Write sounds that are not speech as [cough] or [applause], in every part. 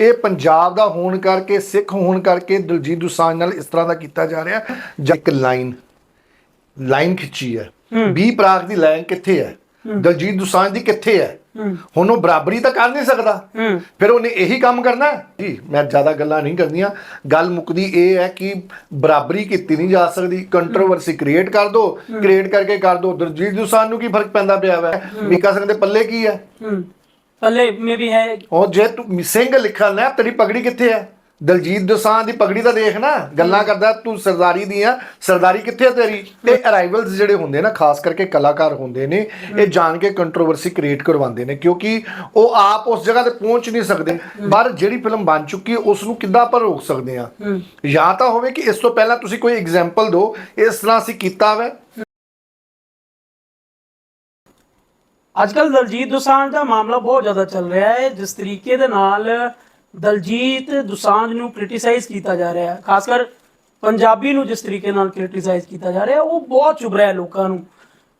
ਇਹ ਪੰਜਾਬ ਦਾ ਹੋਣ ਕਰਕੇ ਸਿੱਖ ਹੋਣ ਕਰਕੇ ਦਲਜੀਤ ਦੋਸਾਂਝ ਨਾਲ ਇਸ ਤਰ੍ਹਾਂ ਦਾ ਕੀਤਾ ਜਾ ਰਿਹਾ। ਜਾਂ ਇੱਕ ਲਾਈਨ ਲਾਈਨ ਖਿੱਚੀ ਹੈ। 20 ਪ੍ਰਾਗ ਦੀ ਲਾਈਨ ਕਿੱਥੇ ਹੈ? ਦਲਜੀਤ ਦੋਸਾਂਝ ਦੀ ਕਿੱਥੇ ਹੈ? ਹੁਣ ਉਹ ਬਰਾਬਰੀ ਤਾਂ ਕਰ ਨਹੀਂ ਸਕਦਾ। ਫਿਰ ਉਹਨੇ ਇਹੀ ਕੰਮ ਕਰਨਾ? ਜੀ ਮੈਂ ਜ਼ਿਆਦਾ ਗੱਲਾਂ ਨਹੀਂ ਕਰਦੀਆਂ ਗੱਲ ਮੁੱਕਦੀ ਇਹ ਹੈ ਕਿ ਬਰਾਬਰੀ ਕੀਤੀ ਨਹੀਂ ਜਾ ਸਕਦੀ। ਕੰਟਰੋਵਰਸੀ ਕ੍ਰੀਏਟ ਕਰ ਦੋ। ਕ੍ਰੀਏਟ ਕਰਕੇ ਕਰ ਦੋ। ਦਲਜੀਤ ਦੋਸਾਂਝ ਨੂੰ ਕੀ ਫ਼ਰਕ ਪੈਂਦਾ ਪਿਆ ਵਾ? ਮੀਕਾ ਸਿੰਘ ਦੇ ਪੱਲੇ ਕੀ ਹੈ। ਪੱਲੇ ਮੇ ਵੀ ਹੈ। ਉਹ ਜੇ ਤੂੰ ਸਿੰਘ ਲਿਖਣ ਨਾ ਤੇਰੀ ਪਗੜੀ ਕਿੱਥੇ ਹੈ? ਦਲਜੀਤ ਦੋਸਾਂਝ ਦੀ ਪਗੜੀ ਤਾਂ ਦੇਖ ਨਾ ਗੱਲਾਂ ਕਰਦਾ ਤੂੰ ਸਰਦਾਰੀ ਦੀਆਂ ਸਰਦਾਰੀ ਕਿੱਥੇ ਹੈ ਤੇਰੀ? ਇਹ ਅਰਾਈਵਲਸ ਜਿਹੜੇ ਹੁੰਦੇ ਨਾ ਖਾਸ ਕਰਕੇ ਕਲਾਕਾਰ ਹੁੰਦੇ ਨੇ ਇਹ ਜਾਣ ਕੇ ਕੰਟਰੋਵਰਸੀ ਕ੍ਰੀਏਟ ਕਰਵਾਉਂਦੇ ਨੇ ਕਿਉਂਕਿ ਉਹ ਆਪ ਉਸ ਜਗ੍ਹਾ ਤੇ ਪਹੁੰਚ ਨਹੀਂ ਸਕਦੇ ਪਰ ਜਿਹੜੀ ਫਿਲਮ ਬਣ ਚੁੱਕੀ ਹੈ ਉਸ ਨੂੰ ਕਿੱਦਾਂ ਆਪਾਂ ਰੋਕ ਸਕਦੇ ਆ ਜਾਂ ਤਾਂ ਹੋਵੇ ਕਿ ਇਸ ਤੋਂ ਪਹਿਲਾਂ ਤੁਸੀਂ ਕੋਈ ਐਗਜ਼ਾਮਪਲ ਦਿਓ ਇਸ ਤਰ੍ਹਾਂ ਅਸੀਂ ਕੀਤਾ ਵੈ। ਅੱਜ ਕੱਲ ਦਲਜੀਤ ਦੁਸਾਂਝ ਦਾ ਮਾਮਲਾ ਬਹੁਤ ਜ਼ਿਆਦਾ ਚੱਲ ਰਿਹਾ ਹੈ, ਜਿਸ ਤਰੀਕੇ ਦੇ ਨਾਲ ਦਲਜੀਤ ਦੁਸਾਂਝ ਨੂੰ ਕ੍ਰਿਟਿਸਾਈਜ਼ ਕੀਤਾ ਜਾ ਰਿਹਾ ਹੈ। ਖਾਸ ਕਰ ਪੰਜਾਬੀ ਨੂੰ ਜਿਸ ਤਰੀਕੇ ਨਾਲ ਕ੍ਰਿਟਿਸਾਈਜ਼ ਕੀਤਾ ਜਾ ਰਿਹਾ, ਉਹ ਬਹੁਤ ਚੁਭ ਰਿਹਾ ਲੋਕਾਂ ਨੂੰ।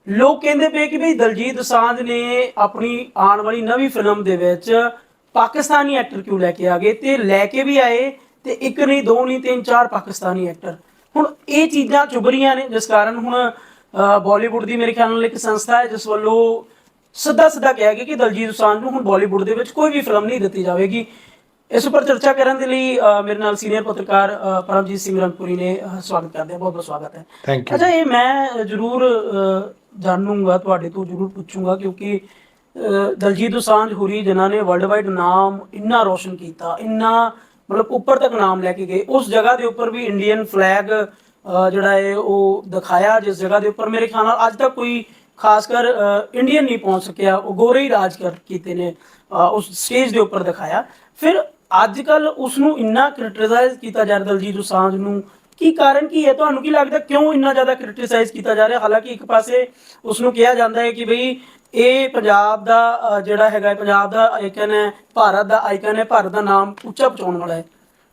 ਲੋਕ ਕਹਿੰਦੇ ਪਏ ਕਿ ਭਈ ਦਲਜੀਤ ਦੁਸਾਂਝ ਨੇ ਆਪਣੀ ਆਉਣ ਵਾਲੀ ਨਵੀਂ ਫਿਲਮ ਦੇ ਵਿੱਚ ਪਾਕਿਸਤਾਨੀ ਐਕਟਰ ਕਿਉਂ ਲੈ ਕੇ ਆ ਗਏ ਤੇ ਲੈ ਕੇ ਵੀ ਆਏ ਤੇ ਇੱਕ ਨਹੀਂ, ਦੋ ਨਹੀਂ, ਤਿੰਨ, ਚਾਰ ਪਾਕਿਸਤਾਨੀ ਐਕਟਰ ਹੁਣ ਇਹ ਚੀਜ਼ਾਂ ਚੁਭ ਰਹੀਆਂ ਨੇ, ਜਿਸ ਕਾਰਨ ਹੁਣ ਬਾਲੀਵੁੱਡ ਦੀ ਮੇਰੇ ਖਿਆਲ ਨਾਲ ਇੱਕ ਸੰਸਥਾ ਹੈ, ਜਿਸ ਵੱਲੋਂ ਸਿੱਧਾ ਸਿੱਧਾ ਕਿਹਾ ਗਿਆ ਕਿ ਦਲਜੀਤ ਦੋਸਾਂਝ ਨੂੰ ਹੁਣ ਬਾਲੀਵੁੱਡ ਦੇ ਵਿੱਚ ਕੋਈ ਵੀ ਫਿਲਮ ਨਹੀਂ ਦਿੱਤੀ ਜਾਵੇਗੀ। ਇਸ ਉੱਪਰ ਚਰਚਾ ਕਰਨ ਦੇ ਲਈ ਮੇਰੇ ਨਾਲ ਸੀਨੀਅਰ ਪੱਤਰਕਾਰ ਪਰਮਜੀਤ ਸਿੰਘ ਰੰਗਪੁਰੀ ਨੇ ਸਵਾਗਤ ਕਰਦੇ ਹਾਂ। ਬਹੁਤ ਬਹੁਤ ਸਵਾਗਤ ਹੈ। ਅੱਛਾ ਇਹ ਮੈਂ ਜ਼ਰੂਰ ਜਾਣੂੰਗਾ ਤੁਹਾਡੇ ਤੋਂ ਜ਼ਰੂਰ ਪੁੱਛੂੰਗਾ ਕਿਉਂਕਿ ਦਲਜੀਤ ਦੋਸਾਂਝ ਹੁਰੀ ਜਿਨ੍ਹਾਂ ਨੇ ਵਰਲਡ ਵਾਈਡ ਨਾਮ ਇੰਨਾ ਰੋਸ਼ਨ ਕੀਤਾ ਇੰਨਾ ਮਤਲਬ ਉੱਪਰ ਤੱਕ ਨਾਮ ਲੈ ਕੇ ਗਏ ਉਸ ਜਗ੍ਹਾ ਦੇ ਉੱਪਰ ਵੀ ਇੰਡੀਅਨ ਫਲੈਗ ਜਿਹੜਾ ਹੈ ਉਹ ਦਿਖਾਇਆ ਜਿਸ ਜਗ੍ਹਾ ਦੇ ਉੱਪਰ ਮੇਰੇ ਖਿਆਲ ਨਾਲ ਅੱਜ ਤੱਕ ਕੋਈ ਖਾਸ ਕਰ ਇੰਡੀਅਨ ਨਹੀਂ ਪਹੁੰਚ ਸਕਿਆ, ਉਹ ਗੋਰੇ ਹੀ ਰਾਜ ਕਰ, ਕੀਤੇ ਨੇ ਉਸ ਸਟੇਜ ਦੇ ਉੱਪਰ ਦਿਖਾਇਆ। ਫਿਰ ਅੱਜ ਕੱਲ ਉਸ ਨੂੰ ਇੰਨਾ ਕ੍ਰਿਟਿਸਾਈਜ਼ ਕੀਤਾ ਜਾ ਰਿਹਾ, ਦਲਜੀਤ ਦੋਸਾਂਝ ਨੂੰ, ਕੀ ਕਾਰਨ ਕੀ ਹੈ? ਤੁਹਾਨੂੰ ਕੀ ਲੱਗਦਾ ਕਿਉਂ ਇੰਨਾ ਜ਼ਿਆਦਾ ਕ੍ਰਿਟਿਸਾਈਜ਼ ਕੀਤਾ ਜਾ ਰਿਹਾ? ਹਾਲਾਂਕਿ ਇੱਕ ਪਾਸੇ ਉਸ ਨੂੰ ਕਿਹਾ ਜਾਂਦਾ ਹੈ ਕਿ ਬਈ ਇਹ ਪੰਜਾਬ ਦਾ ਜਿਹੜਾ ਹੈਗਾ ਪੰਜਾਬ ਦਾ ਆਈਕਨ ਹੈ, ਭਾਰਤ ਦਾ ਆਈਕਨ ਹੈ, ਭਾਰਤ ਦਾ ਨਾਮ ਉੱਚਾ ਪਹੁੰਚਾਉਣ ਵਾਲਾ ਹੈ।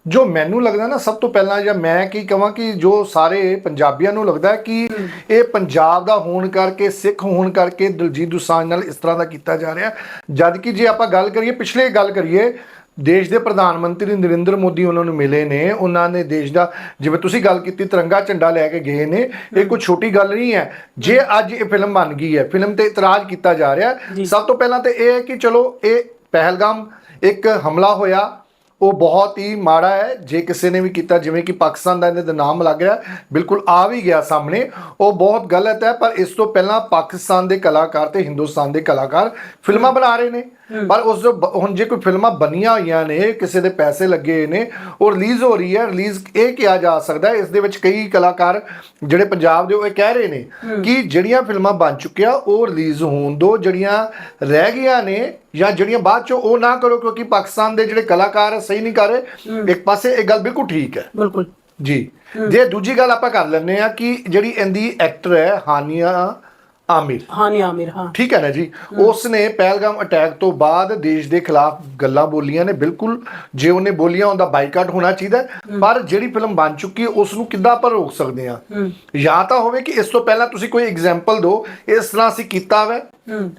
ਜੋ ਮੈਨੂੰ ਲੱਗਦਾ ਨਾ ਸਭ ਤੋਂ ਪਹਿਲਾਂ ਜਾਂ ਮੈਂ ਕੀ ਕਹਾਂ ਕਿ ਜੋ ਸਾਰੇ ਪੰਜਾਬੀਆਂ ਨੂੰ ਲੱਗਦਾ ਕਿ ਇਹ ਪੰਜਾਬ ਦਾ ਹੋਣ ਕਰਕੇ ਸਿੱਖ ਹੋਣ ਕਰਕੇ ਦਲਜੀਤ ਦੋਸਾਂਝ ਨਾਲ ਇਸ ਤਰ੍ਹਾਂ ਦਾ ਕੀਤਾ ਜਾ ਰਿਹਾ ਜਦ ਕਿ ਜੇ ਆਪਾਂ ਗੱਲ ਕਰੀਏ ਪਿਛਲੇ ਗੱਲ ਕਰੀਏ ਦੇਸ਼ ਦੇ ਪ੍ਰਧਾਨ ਮੰਤਰੀ ਨਰਿੰਦਰ ਮੋਦੀ ਉਹਨਾਂ ਨੂੰ ਮਿਲੇ ਨੇ। ਉਹਨਾਂ ਨੇ ਦੇਸ਼ ਦਾ ਜਿਵੇਂ ਤੁਸੀਂ ਗੱਲ ਕੀਤੀ ਤਿਰੰਗਾ ਝੰਡਾ ਲੈ ਕੇ ਗਏ ਨੇ। ਇਹ ਕੋਈ ਛੋਟੀ ਗੱਲ ਨਹੀਂ ਹੈ। ਜੇ ਅੱਜ ਇਹ ਫਿਲਮ ਬਣ ਗਈ ਹੈ ਫਿਲਮ ਤੇ ਇਤਰਾਜ਼ ਕੀਤਾ ਜਾ ਰਿਹਾ ਸਭ ਤੋਂ ਪਹਿਲਾਂ ਤੇ ਇਹ ਹੈ ਕਿ ਚਲੋ ਇਹ ਪਹਿਲਗਾਮ ਇੱਕ ਹਮਲਾ ਹੋਇਆ। ਉਹ ਬਹੁਤ ਹੀ ਮਾੜਾ ਹੈ, ਜੇ ਕਿਸੇ ਨੇ ਵੀ ਕੀਤਾ, ਜਿਵੇਂ ਕਿ ਪਾਕਿਸਤਾਨ ਦਾ ਇਹਦੇ ਦਾ ਨਾਮ ਲੱਗ ਰਿਹਾ, ਬਿਲਕੁਲ ਆ ਵੀ ਗਿਆ ਸਾਹਮਣੇ। ਉਹ ਬਹੁਤ ਗਲਤ ਹੈ, ਪਰ ਇਸ ਤੋਂ ਪਹਿਲਾਂ ਪਾਕਿਸਤਾਨ ਦੇ ਕਲਾਕਾਰ ਤੇ ਹਿੰਦੁਸਤਾਨ ਦੇ ਕਲਾਕਾਰ ਫਿਲਮਾਂ ਬਣਾ ਰਹੇ ਨੇ। ਪਰ ਉਸ ਹੁਣ ਜੇ ਕੋਈ ਫਿਲਮਾਂ ਬਣੀਆਂ ਹੋਈਆਂ ਨੇ ਕਿਸੇ ਦੇ ਪੈਸੇ ਲੱਗੇ ਨੇ ਉਹ ਰਿਲੀਜ਼ ਹੋ ਰਹੀ ਹੈ ਰਿਲੀਜ਼ ਇਹ ਕਿਹਾ ਜਾ ਸਕਦਾ ਹੈ ਇਸ ਦੇ ਵਿੱਚ ਕਈ ਕਲਾਕਾਰ ਜਿਹੜੇ ਪੰਜਾਬ ਦੇ ਉਹ ਕਹਿ ਰਹੇ ਨੇ ਕਿ ਜਿਹੜੀਆਂ ਫਿਲਮਾਂ ਬਣ ਚੁੱਕੀਆਂ ਉਹ ਰਿਲੀਜ਼ ਹੋਣ ਦੋ ਜਿਹੜੀਆਂ ਰਹਿ ਗਈਆਂ ਨੇ ਜਾਂ ਜਿਹੜੀਆਂ ਬਾਅਦ ਚੋਂ ਉਹ ਨਾ ਕਰੋ ਕਿਉਂਕਿ ਪਾਕਿਸਤਾਨ ਦੇ ਜਿਹੜੇ ਕਲਾਕਾਰ ਸਹੀ ਨਹੀਂ ਕਰ ਰਹੇ। ਇੱਕ ਪਾਸੇ ਇਹ ਗੱਲ ਬਿਲਕੁਲ ਠੀਕ ਹੈ। ਬਿਲਕੁਲ। ਜੀ। ਜੇ ਦੂਜੀ ਗੱਲ ਆਪਾਂ ਕਰ ਲੈਂਦੇ ਆ ਕਿ ਜਿਹੜੀ ਇਹਦੀ ਐਕਟਰ ਹੈ ਹਾਨੀਆ ਆਮਿਰ। ਹਾਨੀ ਆਮਿਰ ਹਾਂ। ਠੀਕ ਹੈ ਨਾ ਜੀ? ਉਸ ਨੇ ਪਹਿਲਗਾਮ ਅਟੈਕ ਤੋਂ ਬਾਅਦ ਦੇਸ਼ ਦੇ ਖਿਲਾਫ ਗੱਲਾਂ ਬੋਲੀਆਂ ਨੇ ਬਿਲਕੁਲ। ਜੇ ਉਹਨੇ ਬੋਲੀਆਂ ਉਹਦਾ ਬਾਈਕਾਟ ਹੋਣਾ ਚਾਹੀਦਾ। ਪਰ ਜਿਹੜੀ ਫਿਲਮ ਬਣ ਚੁੱਕੀ ਹੈ ਉਸ ਨੂੰ ਕਿੱਦਾਂ ਆਪਾਂ ਰੋਕ ਸਕਦੇ ਆ ਜਾਂ ਤਾਂ ਹੋਵੇ ਕਿ ਇਸ ਤੋਂ ਪਹਿਲਾਂ ਤੁਸੀਂ ਕੋਈ ਐਗਜ਼ਾਮਪਲ ਦਿਓ ਇਸ ਤਰ੍ਹਾਂ ਅਸੀਂ ਕੀਤਾ ਵੈ। ਹੂੰ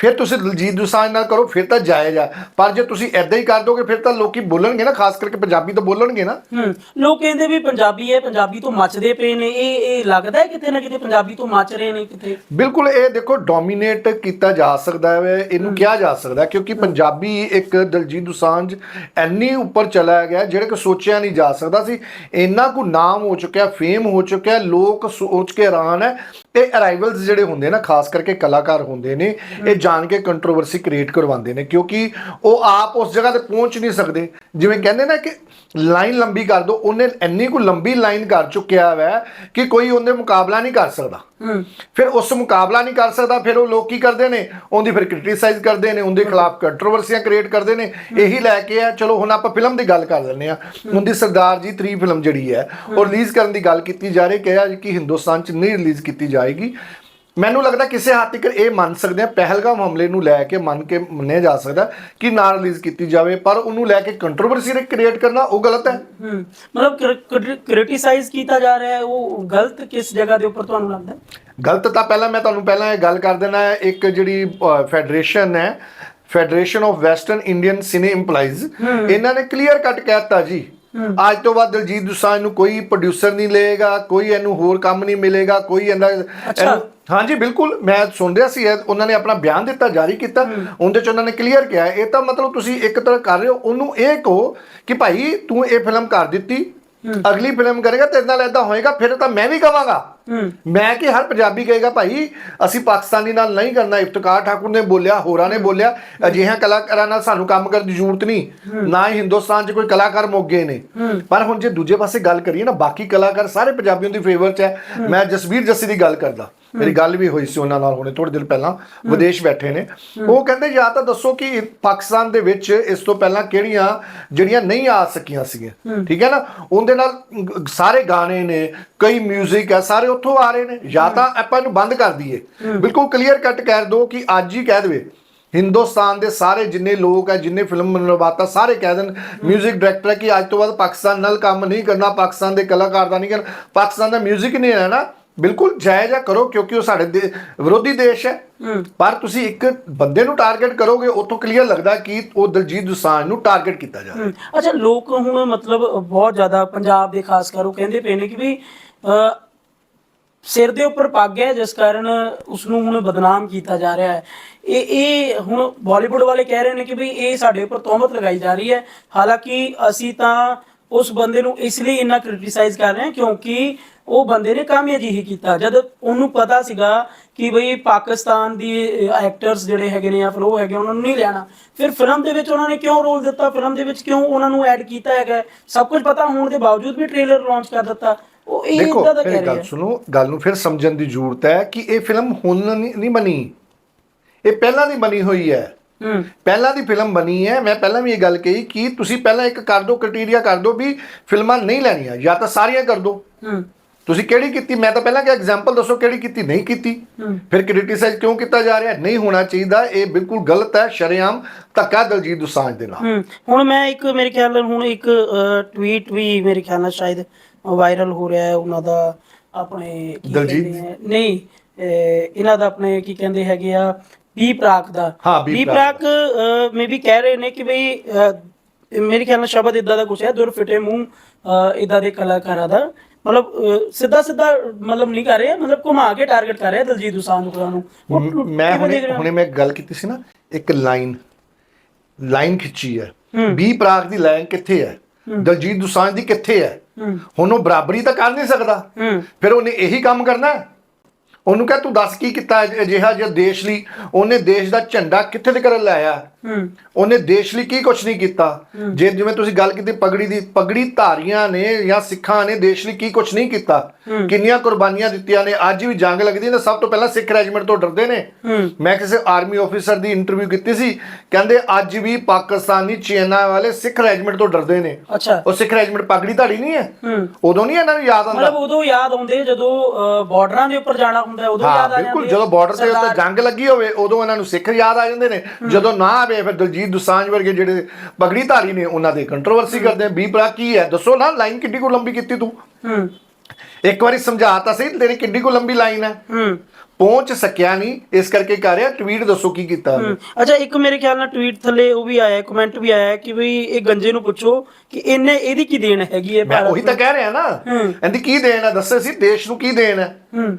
ਫਿਰ ਤੁਸੀਂ ਦਲਜੀਤ ਦੋਸਾਂਝ ਨਾਲ ਕਰੋ ਫਿਰ ਤਾਂ ਜਾਇਜ਼ ਆ। ਪਰ ਜੇ ਤੁਸੀਂ ਐਦਾਂ ਹੀ ਕਰ ਦੋਗੇ ਫਿਰ ਤਾਂ ਲੋਕੀ ਬੋਲਣਗੇ ਨਾ ਖਾਸ ਕਰਕੇ ਪੰਜਾਬੀ ਤਾਂ ਬੋਲਣਗੇ ਨਾ। ਹੂੰ ਲੋਕ ਕਹਿੰਦੇ ਵੀ ਪੰਜਾਬੀ ਹੈ ਪੰਜਾਬੀ ਤੋਂ ਮੱਚਦੇ ਪਏ ਨੇ। ਇਹ ਇਹ ਲੱਗਦਾ ਹੈ ਕਿਤੇ ਨਾ ਕਿਤੇ ਪੰਜਾਬੀ ਤੋਂ ਮੱਚ ਰਹੇ ਨੇ ਕਿਤੇ? ਬਿਲਕੁਲ ਇਹ ਦੇਖੋ ਡੋਮੀਨੇਟ ਕੀਤਾ ਜਾ ਸਕਦਾ ਹੈ ਇਹਨੂੰ ਕਿਹਾ ਜਾ ਸਕਦਾ ਕਿਉਂਕਿ ਪੰਜਾਬੀ ਇੱਕ ਦਲਜੀਤ ਦੋਸਾਂਝ ਇੰਨੀ ਉੱਪਰ ਚਲਾ ਗਿਆ ਜਿਹੜੇ ਕਿ ਸੋਚਿਆ ਨਹੀਂ ਜਾ ਸਕਦਾ ਸੀ। ਇੰਨਾ ਕੁ ਨਾਮ ਹੋ ਚੁੱਕਿਆ ਫੇਮ ਹੋ ਚੁੱਕਿਆ ਲੋਕ ਸੋਚ ਕੇ ਹੈਰਾਨ ਹੈ। ਇਹ ਅਰਾਈਵਲਸ ਜਿਹੜੇ ਹੁੰਦੇ ਨਾ ਖਾਸ ਕਰਕੇ ਕਲਾਕਾਰ ਹੁੰਦੇ ਨੇ ਇਹ ਜਾਣ ਕੇ ਕੰਟਰੋਵਰਸੀ ਕ੍ਰੀਏਟ ਕਰਵਾਉਂਦੇ ਨੇ ਕਿਉਂਕਿ ਉਹ ਆਪ ਉਸ ਜਗ੍ਹਾ ਤੇ ਪਹੁੰਚ ਨਹੀਂ ਸਕਦੇ। ਜਿਵੇਂ ਕਹਿੰਦੇ ਨਾ ਕਿ ਲਾਈਨ ਲੰਬੀ ਕਰ ਦੋ ਉਹਨੇ ਇੰਨੀ ਕੁ ਲੰਬੀ ਲਾਈਨ ਕਰ ਚੁੱਕਿਆ ਵੈ ਕਿ ਕੋਈ ਉਹਦੇ ਮੁਕਾਬਲਾ ਨਹੀਂ ਕਰ ਸਕਦਾ। ਹੂੰ। ਫਿਰ ਉਸ ਮੁਕਾਬਲਾ ਨਹੀਂ ਕਰ ਸਕਦਾ ਫਿਰ ਉਹ ਲੋਕ ਕੀ ਕਰਦੇ ਨੇ? ਉਹਦੀ ਫਿਰ ਕ੍ਰਿਟਿਸਾਈਜ਼ ਕਰਦੇ ਨੇ ਉਹਦੇ ਖਿਲਾਫ ਕੰਟਰੋਵਰਸੀਆਂ ਕ੍ਰੀਏਟ ਕਰਦੇ ਨੇ। ਇਹੀ ਲੈ ਕੇ ਆ ਚਲੋ ਹੁਣ ਆਪਾਂ ਫਿਲਮ ਦੀ ਗੱਲ ਕਰ ਲੈਂਦੇ ਆ ਉਹਦੀ ਸਰਦਾਰ ਜੀ 3 ਫਿਲਮ ਜਿਹੜੀ ਹੈ ਉਹ ਰਿਲੀਜ਼ ਕਰਨ ਦੀ ਗੱਲ ਕੀਤੀ ਜਾ ਰਹੀ ਕਿਹਾ ਕਿ ਹਿੰਦੁਸਤਾਨ 'ਚ ਨਹੀਂ ਰਿਲੀਜ਼ ਕੀਤੀ ਜਾਏਗੀ। ਮੈਨੂੰ ਲੱਗਦਾ ਕਿਸੇ ਹੱਦ ਤੱਕ ਇਹ ਮੰਨ ਸਕਦੇ ਆ ਪਹਿਲਗਾਮ ਹਮਲੇ ਨੂੰ ਲੈ ਕੇ ਮੰਨ ਕੇ ਮੰਨਿਆ ਜਾ ਸਕਦਾ ਕਿ ਨਾ ਰਿਲੀਜ਼ ਕੀਤੀ ਜਾਵੇ ਪਰ ਉਹਨੂੰ ਲੈ ਕੇ ਕੰਟਰੋਵਰਸੀ ਕ੍ਰੀਏਟ ਕਰਨਾ ਉਹ ਗਲਤ ਹੈ? ਮਤਲਬ ਕ੍ਰਿਟਿਸਾਈਜ਼ ਕੀਤਾ ਜਾ ਰਿਹਾ ਹੈ ਉਹ ਗਲਤ ਕਿਸ ਜਗ੍ਹਾ ਦੇ ਉੱਪਰ ਤੁਹਾਨੂੰ ਲੱਗਦਾ ਗਲਤ ਤਾਂ ਪਹਿਲਾਂ ਮੈਂ ਤੁਹਾਨੂੰ ਪਹਿਲਾਂ ਇਹ ਗੱਲ ਕਰ ਦੇਣਾ ਹੈ ਇੱਕ ਜਿਹੜੀ ਫੈਡਰੇਸ਼ਨ ਹੈ federation of western Indian cine employees ਇਹਨਾਂ ਨੇ ਕਲੀਅਰ ਕੱਟ ਕਹਿਤਾ ਜੀ। ਅੱਜ ਤੋਂ ਬਾਅਦ ਦਿਲਜੀਤ ਦੁਸਾਂਝ ਨੂੰ ਕੋਈ ਪ੍ਰੋਡਿਊਸਰ ਨਹੀਂ ਲਏਗਾ ਕੋਈ ਇਹਨੂੰ ਹੋਰ ਕੰਮ ਨਹੀਂ ਮਿਲੇਗਾ ਕੋਈ ਇਹਦਾ ਹਾਂਜੀ ਬਿਲਕੁਲ ਮੈਂ ਸੁਣ ਰਿਹਾ ਸੀ ਉਹਨਾਂ ਨੇ ਆਪਣਾ ਬਿਆਨ ਦਿੱਤਾ ਜਾਰੀ ਕੀਤਾ। ਉਹਦੇ ਚ ਉਹਨਾਂ ਨੇ ਕਲੀਅਰ ਕਿਹਾ। ਇਹ ਤਾਂ ਮਤਲਬ ਤੁਸੀਂ ਇੱਕ ਤਰ੍ਹਾਂ ਕਰ ਰਹੇ ਹੋ ਉਹਨੂੰ ਇਹ ਕਹੋ ਕਿ ਭਾਈ ਤੂੰ ਇਹ ਫਿਲਮ ਕਰ ਦਿੱਤੀ ਅਗਲੀ ਫਿਲਮ ਕਰੇਗਾ ਤੇਰੇ ਨਾਲ ਇਦਾਂ ਹੋਏਗਾ ਫਿਰ ਤਾਂ ਮੈਂ ਵੀ ਕਵਾਂਗਾ। ਮੈਂ ਕਿ ਹਰ ਪੰਜਾਬੀ ਕਹੇਗਾ ਭਾਈ ਅਸੀਂ ਪਾਕਿਸਤਾਨੀ ਨਾਲ ਨਹੀਂ ਕਰਨਾ। ਇਫਤਕਾਰ ਠਾਕੁਰ ਨੇ ਬੋਲਿਆ ਹੋਰਾਂ ਨੇ ਬੋਲਿਆ ਅਜਿਹਾ ਕਲਾਕਾਰਾਂ ਨਾਲ ਸਾਨੂੰ ਕੰਮ ਕਰਨ ਦੀ ਜ਼ਰੂਰਤ ਨਹੀਂ। ਨਾ ਹੀ ਹਿੰਦੁਸਤਾਨ 'ਚ ਕੋਈ ਕਲਾਕਾਰ ਮੋਗੇ ਨੇ। ਪਰ ਹੁਣ ਜੇ ਦੂਜੇ ਪਾਸੇ ਗੱਲ ਕਰੀਏ ਨਾ ਬਾਕੀ ਕਲਾਕਾਰ ਸਾਰੇ ਪੰਜਾਬੀਆਂ ਦੀ ਫੇਵਰ 'ਚ ਹੈ। ਮੈਂ ਜਸਵੀਰ ਜੱਸੀ ਦੀ ਗੱਲ ਕਰਦਾ। ਮੇਰੀ ਗੱਲ ਵੀ ਹੋਈ ਸੀ ਉਹਨਾਂ ਨਾਲ ਹੁਣੇ ਥੋੜੇ ਦਿਨ ਪਹਿਲਾਂ। ਵਿਦੇਸ਼ ਬੈਠੇ ਨੇ। ਉਹ ਕਹਿੰਦੇ ਜਾਂ ਤਾਂ ਦੱਸੋ ਕਿ ਪਾਕਿਸਤਾਨ ਦੇ ਵਿੱਚ ਇਸ ਤੋਂ ਪਹਿਲਾਂ ਕਿਹੜੀਆਂ ਜਿਹੜੀਆਂ ਨਹੀਂ ਆ ਸਕੀਆਂ ਸੀਗੀਆਂ? ਠੀਕ ਹੈ ਨਾ? ਉਹਦੇ ਨਾਲ ਸਾਰੇ ਗਾਣੇ ਨੇ ਕਈ 뮤직 ਹੈ ਸਾਰੇ ਉੱਥੋਂ ਆ ਰਹੇ ਨੇ ਜਾਂ ਤਾਂ ਆਪਾਂ ਇਹਨੂੰ ਬੰਦ ਕਰ ਦਈਏ ਬਿਲਕੁਲ ਕਲੀਅਰ ਕੱਟ ਕਰ ਦਿਓ ਕਿ ਅੱਜ ਹੀ ਕਹਿ ਦੇਵੇ ਹਿੰਦੁਸਤਾਨ ਦੇ ਸਾਰੇ ਜਿੰਨੇ ਲੋਕ ਹੈ ਜਿੰਨੇ ਫਿਲਮ ਨਿਰਮਾਤਾ ਸਾਰੇ ਕਹਿ ਦੇਣ 뮤직 ਡਾਇਰੈਕਟਰ ਕਿ ਅੱਜ ਤੋਂ ਬਾਅਦ ਪਾਕਿਸਤਾਨ ਨਾਲ ਕੰਮ ਨਹੀਂ ਕਰਨਾ ਪਾਕਿਸਤਾਨ ਦੇ ਕਲਾਕਾਰ ਦਾ ਨਹੀਂ ਕਰਨਾ ਪਾਕਿਸਤਾਨ ਦਾ 뮤직 ਨਹੀਂ ਰਹਿਣਾ ਬਿਲਕੁਲ ਜਾਇਜ਼ ਆ ਕਰੋ ਕਿਉਂਕਿ ਉਹ ਸਾਡੇ ਦੇ ਵਿਰੋਧੀ ਦੇਸ਼ ਹੈ ਪਰ ਤੁਸੀਂ ਇੱਕ ਬੰਦੇ ਨੂੰ ਟਾਰਗੇਟ ਕਰੋਗੇ ਉਤੋਂ ਕਲੀਅਰ ਲੱਗਦਾ ਕਿ ਉਹ ਦਲਜੀਤ ਦੋਸਾਂਝ ਨੂੰ ਟਾਰਗੇਟ ਕੀਤਾ ਜਾ ਰਿਹਾ ਹਮ, ਅੱਛਾ ਲੋਕ ਹੁਣ ਮਤਲਬ ਬਹੁਤ ਜ਼ਿਆਦਾ ਪੰਜਾਬ ਦੇ ਖਾਸ ਕਰ ਉਹ ਕਹਿੰਦੇ ਪਏ ਨੇ ਕਿ ਵੀ ਅ, ਸਿਰ ਦੇ ਉੱਪਰ ਪੱਗ ਹੈ, ਜਿਸ ਕਾਰਨ ਉਸ ਨੂੰ ਹੁਣ ਬਦਨਾਮ ਕੀਤਾ ਜਾ ਰਿਹਾ ਹੈ। ਇਹ ਇਹ ਹੁਣ ਬਾਲੀਵੁੱਡ ਵਾਲੇ ਕਹਿ ਰਹੇ ਨੇ ਕਿ ਵੀ ਇਹ ਸਾਡੇ ਉੱਪਰ ਤੋਹਮਤ ਲਗਾਈ ਜਾ ਰਹੀ ਹੈ। ਹਾਲਾਂਕਿ ਅਸੀਂ ਤਾਂ ਉਸ ਬੰਦੇ ਨੂੰ ਇਸ ਲਈ ਇੰਨਾ ਕ੍ਰਿਟਿਸਾਈਜ਼ ਕਰ ਰਹੇ ਹਾਂ ਕਿਉਂਕਿ ਉਹ ਬੰਦੇ ਨੇ ਕੰਮ ਹੀ ਕੀਤਾ। ਜਦ ਉਹਨੂੰ ਪਤਾ ਸੀਗਾ ਕਿ ਬਈ ਪਾਕਿਸਤਾਨ ਦੀ ਐਕਟਰਸ ਜਿਹੜੇ ਹੈਗੇ ਨੇ ਜਾਂ ਫਿਰ ਉਹ ਹੈਗੇ, ਉਹਨਾਂ ਨੂੰ ਨਹੀਂ ਲੈਣਾ। ਫਿਰ ਫਿਲਮ ਦੇ ਵਿੱਚ ਉਹਨਾਂ ਨੇ ਕਿਉਂ ਰੋਲ ਦਿੱਤਾ? ਫਿਲਮ ਦੇ ਵਿੱਚ ਕਿਉਂ ਉਹਨਾਂ ਨੂੰ ਐਡ ਕੀਤਾ ਹੈਗਾ ਸਭ ਕੁਝ ਪਤਾ ਹੋਣ ਦੇ ਬਾਵਜੂਦ ਵੀ ਟ੍ਰੇਲਰ ਲਾਂਚ ਕਰ ਦਿੱਤਾ। ਉਹ ਇਹ ਦੇਖੋ ਇਦਾਂ ਦਾ ਕਹਿ ਰਹੇ ਗੱਲ ਸੁਣੋ ਗੱਲ ਨੂੰ ਫਿਰ ਸਮਝਣ ਦੀ ਜ਼ਰੂਰਤ ਹੈ ਕਿ ਇਹ ਫਿਲਮ ਹੁਣ ਨਹੀਂ ਨਹੀਂ ਬਣੀ। ਇਹ ਪਹਿਲਾਂ ਦੀ ਬਣੀ ਹੋਈ ਹੈ। ਹੂੰ। ਪਹਿਲਾਂ ਦੀ ਫਿਲਮ ਬਣੀ ਹੈ। ਮੈਂ ਪਹਿਲਾਂ ਵੀ ਇਹ ਗੱਲ ਕਹੀ ਕਿ ਤੁਸੀਂ ਪਹਿਲਾਂ ਇੱਕ ਕਰ ਦਿਓ ਕ੍ਰਾਈਟੇਰੀਆ ਕਰ ਦਿਓ ਵੀ ਫਿਲਮਾਂ ਨਹੀਂ ਲੈਣੀਆਂ ਜਾਂ ਤਾਂ ਸਾਰੀਆਂ ਕਰ ਦਿਓ ਹੂੰ। ਤੁਸੀਂ ਕਿਹੜੀ ਕੀਤੀ? ਮੈਂ ਤਾਂ ਪਹਿਲਾਂ ਕਿ ਐਗਜ਼ਾਮਪਲ ਦੱਸੋ ਕਿਹੜੀ ਕੀਤੀ ਨਹੀਂ ਕੀਤੀ। ਫਿਰ ਕ੍ਰਿਟਿਸਾਈਜ਼ ਕਿਉਂ ਕੀਤਾ ਜਾ ਰਿਹਾ? ਨਹੀਂ ਹੋਣਾ ਚਾਹੀਦਾ ਇਹ ਬਿਲਕੁਲ ਗਲਤ ਹੈ ਸ਼ਰੇਆਮ ਧੱਕਾ ਦਲਜੀਤ ਦੋਸਾਂਝ ਦੇ ਨਾਲ। ਹੁਣ ਮੈਂ ਇੱਕ ਮੇਰੇ ਖਿਆਲ ਨਾਲ ਹੁਣ ਇੱਕ ਟਵੀਟ ਵੀ ਮੇਰੇ ਖਿਆਲ ਨਾਲ ਸ਼ਾਇਦ ਵਾਇਰਲ ਹੋ ਰਿਹਾ ਹੈ ਉਹਨਾਂ ਦਾ ਆਪਣੇ ਦਲਜੀਤ? ਨਹੀਂ ਇਹਨਾਂ ਦਾ ਆਪਣੇ ਕੀ ਕਹਿੰਦੇ ਹੈਗੇ ਆ ਬੀ ਪ੍ਰਾਕ ਦਾ। ਬੀ ਪ੍ਰਾਕ। ਮੇ ਵੀ ਕਹਿ ਰਹੇ ਨੇ ਕਿ ਅਹ, ਮੇਰੇ ਖਿਆਲ ਨਾਲ ਸ਼ਬਦ ਇਦਾਂ ਦਾ ਕੁਝ ਹੈ ਦੁਰ ਫਿਟੇ ਮੂੰਹ ਇਦਾਂ ਦੇ ਕਲਾਕਾਰਾਂ ਦਾ। ਮਤਲਬ ਸਿੱਧਾ ਸਿੱਧਾ ਮਤਲਬ ਨਹੀਂ ਕਰ ਰਹੇ ਮਤਲਬ ਘੁਮਾ ਕੇ ਟਾਰਗੇਟ ਕਰ ਰਹੇ ਦਲਜੀਤ ਦੋਸਾਂਝ ਨੂੰ ਉਹ ਮ- ਹੁਣੇ? ਹੁਣੇ ਮੈਂ ਗੱਲ ਕੀਤੀ ਸੀ ਨਾ ਇੱਕ ਲਾਈਨ। ਲਾਈਨ ਖਿੱਚੀ ਹੈ। ਬੀ ਪ੍ਰਾਗ ਦੀ ਲਾਈਨ ਕਿੱਥੇ ਹੈ? ਦਲਜੀਤ ਦੋਸਾਂਝ ਦੀ ਕਿੱਥੇ ਹੈ? ਹੁਣ ਉਹ ਬਰਾਬਰੀ ਤਾਂ ਕਰ ਨਹੀਂ ਸਕਦਾ। ਫਿਰ ਉਹਨੇ ਇਹੀ ਕੰਮ ਕਰਨਾ। ਉਹਨੂੰ ਕਹ ਤੂੰ ਦੱਸ ਕੀ ਕੀਤਾ ਅਜ- ਅਜਿਹਾ ਜਿਹਾ ਦੇਸ਼ ਲਈ? ਉਹਨੇ ਦੇਸ਼ ਦਾ ਝੰਡਾ ਕਿੱਥੇ ਤੱਕ ਲਾਇਆ? ਹੂੰ। ਉਹਨੇ ਦੇਸ਼ ਲਈ ਕੀ ਕੁਝ ਨਹੀਂ ਕੀਤਾ? ਜੇ ਜਿਵੇਂ ਤੁਸੀਂ ਗੱਲ ਕੀਤੀ ਪਗੜੀ ਦੀ ਪਗੜੀ ਧਾਰੀਆਂ ਨੇ ਜਾਂ ਸਿੱਖਾਂ ਨੇ ਦੇਸ਼ ਲਈ ਕੀ ਕੁਝ ਨਹੀਂ ਕੀਤਾ? ਕਿੰਨੀਆਂ ਕੁਰਬਾਨੀਆਂ ਦਿੱਤੀਆਂ ਨੇ? ਅੱਜ ਵੀ ਜੰਗ ਲੱਗਦੀ ਤਾਂ ਸਭ ਤੋਂ ਪਹਿਲਾਂ ਸਿੱਖ ਰੈਜੀਮੈਂਟ ਤੋਂ ਡਰਦੇ ਨੇ? ਮੈਂ ਕਿਸੇ ਆਰਮੀ ਆਫੀਸਰ ਦੀ ਇੰਟਰਵਿਊ ਕੀਤੀ ਸੀ ਕਹਿੰਦੇ ਅੱਜ ਵੀ ਪਾਕਿਸਤਾਨੀ ਚੀਨਾ ਵਾਲੇ ਸਿੱਖ ਰੈਜੀਮੈਂਟ ਤੋਂ ਡਰਦੇ ਨੇ। ਉਹ ਸਿੱਖ ਰੈਜੀਮੈਂਟ ਪਗੜੀ ਧਾਰੀ ਨਹੀਂ ਹੈ? ਉਦੋਂ ਨਹੀਂ ਇਹਨਾਂ ਨੂੰ ਯਾਦ ਆਉਂਦਾ? ਮਤਲਬ ਉਦੋਂ ਯਾਦ ਆਉਂਦੇ ਜਦੋਂ ਬਾਰਡਰਾਂ ਦੇ ਉੱਪਰ ਜਾਣਾ ਹੁੰਦਾ ਉਦੋਂ ਯਾਦ ਆ ਬਿਲਕੁਲ ਜਾਂਦੇ ਆ। ਜਦੋਂ ਬਾਰਡਰ ਤੇ ਉੱਤੇ ਜੰਗ ਲੱਗੀ ਹੋਵੇ ਉਦੋਂ ਇਹਨਾਂ ਨੂੰ ਸਿੱਖ ਯਾਦ ਆ ਜਾਂਦੇ ਨੇ। ਜਦੋਂ ਨਾ ਆਵੇ ਫਿਰ ਦਲਜੀਤ ਦੁਸਾਂਝ ਵਰਗੇ ਜਿਹੜੇ ਪਗੜੀ ਧਾਰੀ ਨੇ ਉਹਨਾਂ ਦੇ ਕੰਟਰੋਵਰਸੀ ਕਰਦੇ ਆ। ਵੀ ਭਰਾ ਕੀ ਹੈ? ਦੱਸੋ ਨਾ ਲਾਈਨ ਕਿੱਡੀ ਕੋ ਲੰਬੀ ਕੀਤੀ ਤੂੰ? ਹੂੰ। ਇੱਕ ਵਾਰੀ ਸਮਝਾ ਤਾਂ ਸਹੀ ਤੇਰੀ ਕਿੱਡੀ ਕੋ ਲੰਬੀ ਲਾਈਨ ਹੈ। ਹੂੰ। ਪਹੁੰਚ ਸਕਿਆ ਨਹੀਂ ਇਸ ਕਰਕੇ ਕਰ ਰਿਹਾ ਟਵੀਟ ਦੱਸੋ ਕੀ ਕੀਤਾ। ਅੱਛਾ ਇੱਕ ਮੇਰੇ ਖਿਆਲ ਨਾਲ ਟਵੀਟ ਥੱਲੇ ਉਹ ਵੀ ਆਇਆ ਕਮੈਂਟ ਵੀ ਆਇਆ ਕਿ ਵੀ ਇਹ ਗੰਜੇ ਨੂੰ ਪੁੱਛੋ ਕਿ ਇਹਨੇ ਇਹਦੀ ਕੀ ਦੇਣ ਹੈਗੀ ਹੈ ਮੈਂ ਉਹੀ ਤਾਂ ਕਹਿ ਰਿਹਾ ਨਾ। ਇਹਦੀ ਕੀ ਦੇਣ ਹੈ? ਦੱਸੇ ਸੀ ਦੇਸ਼ ਨੂੰ ਕੀ ਦੇਣ ਹੈ? ਹੂੰ।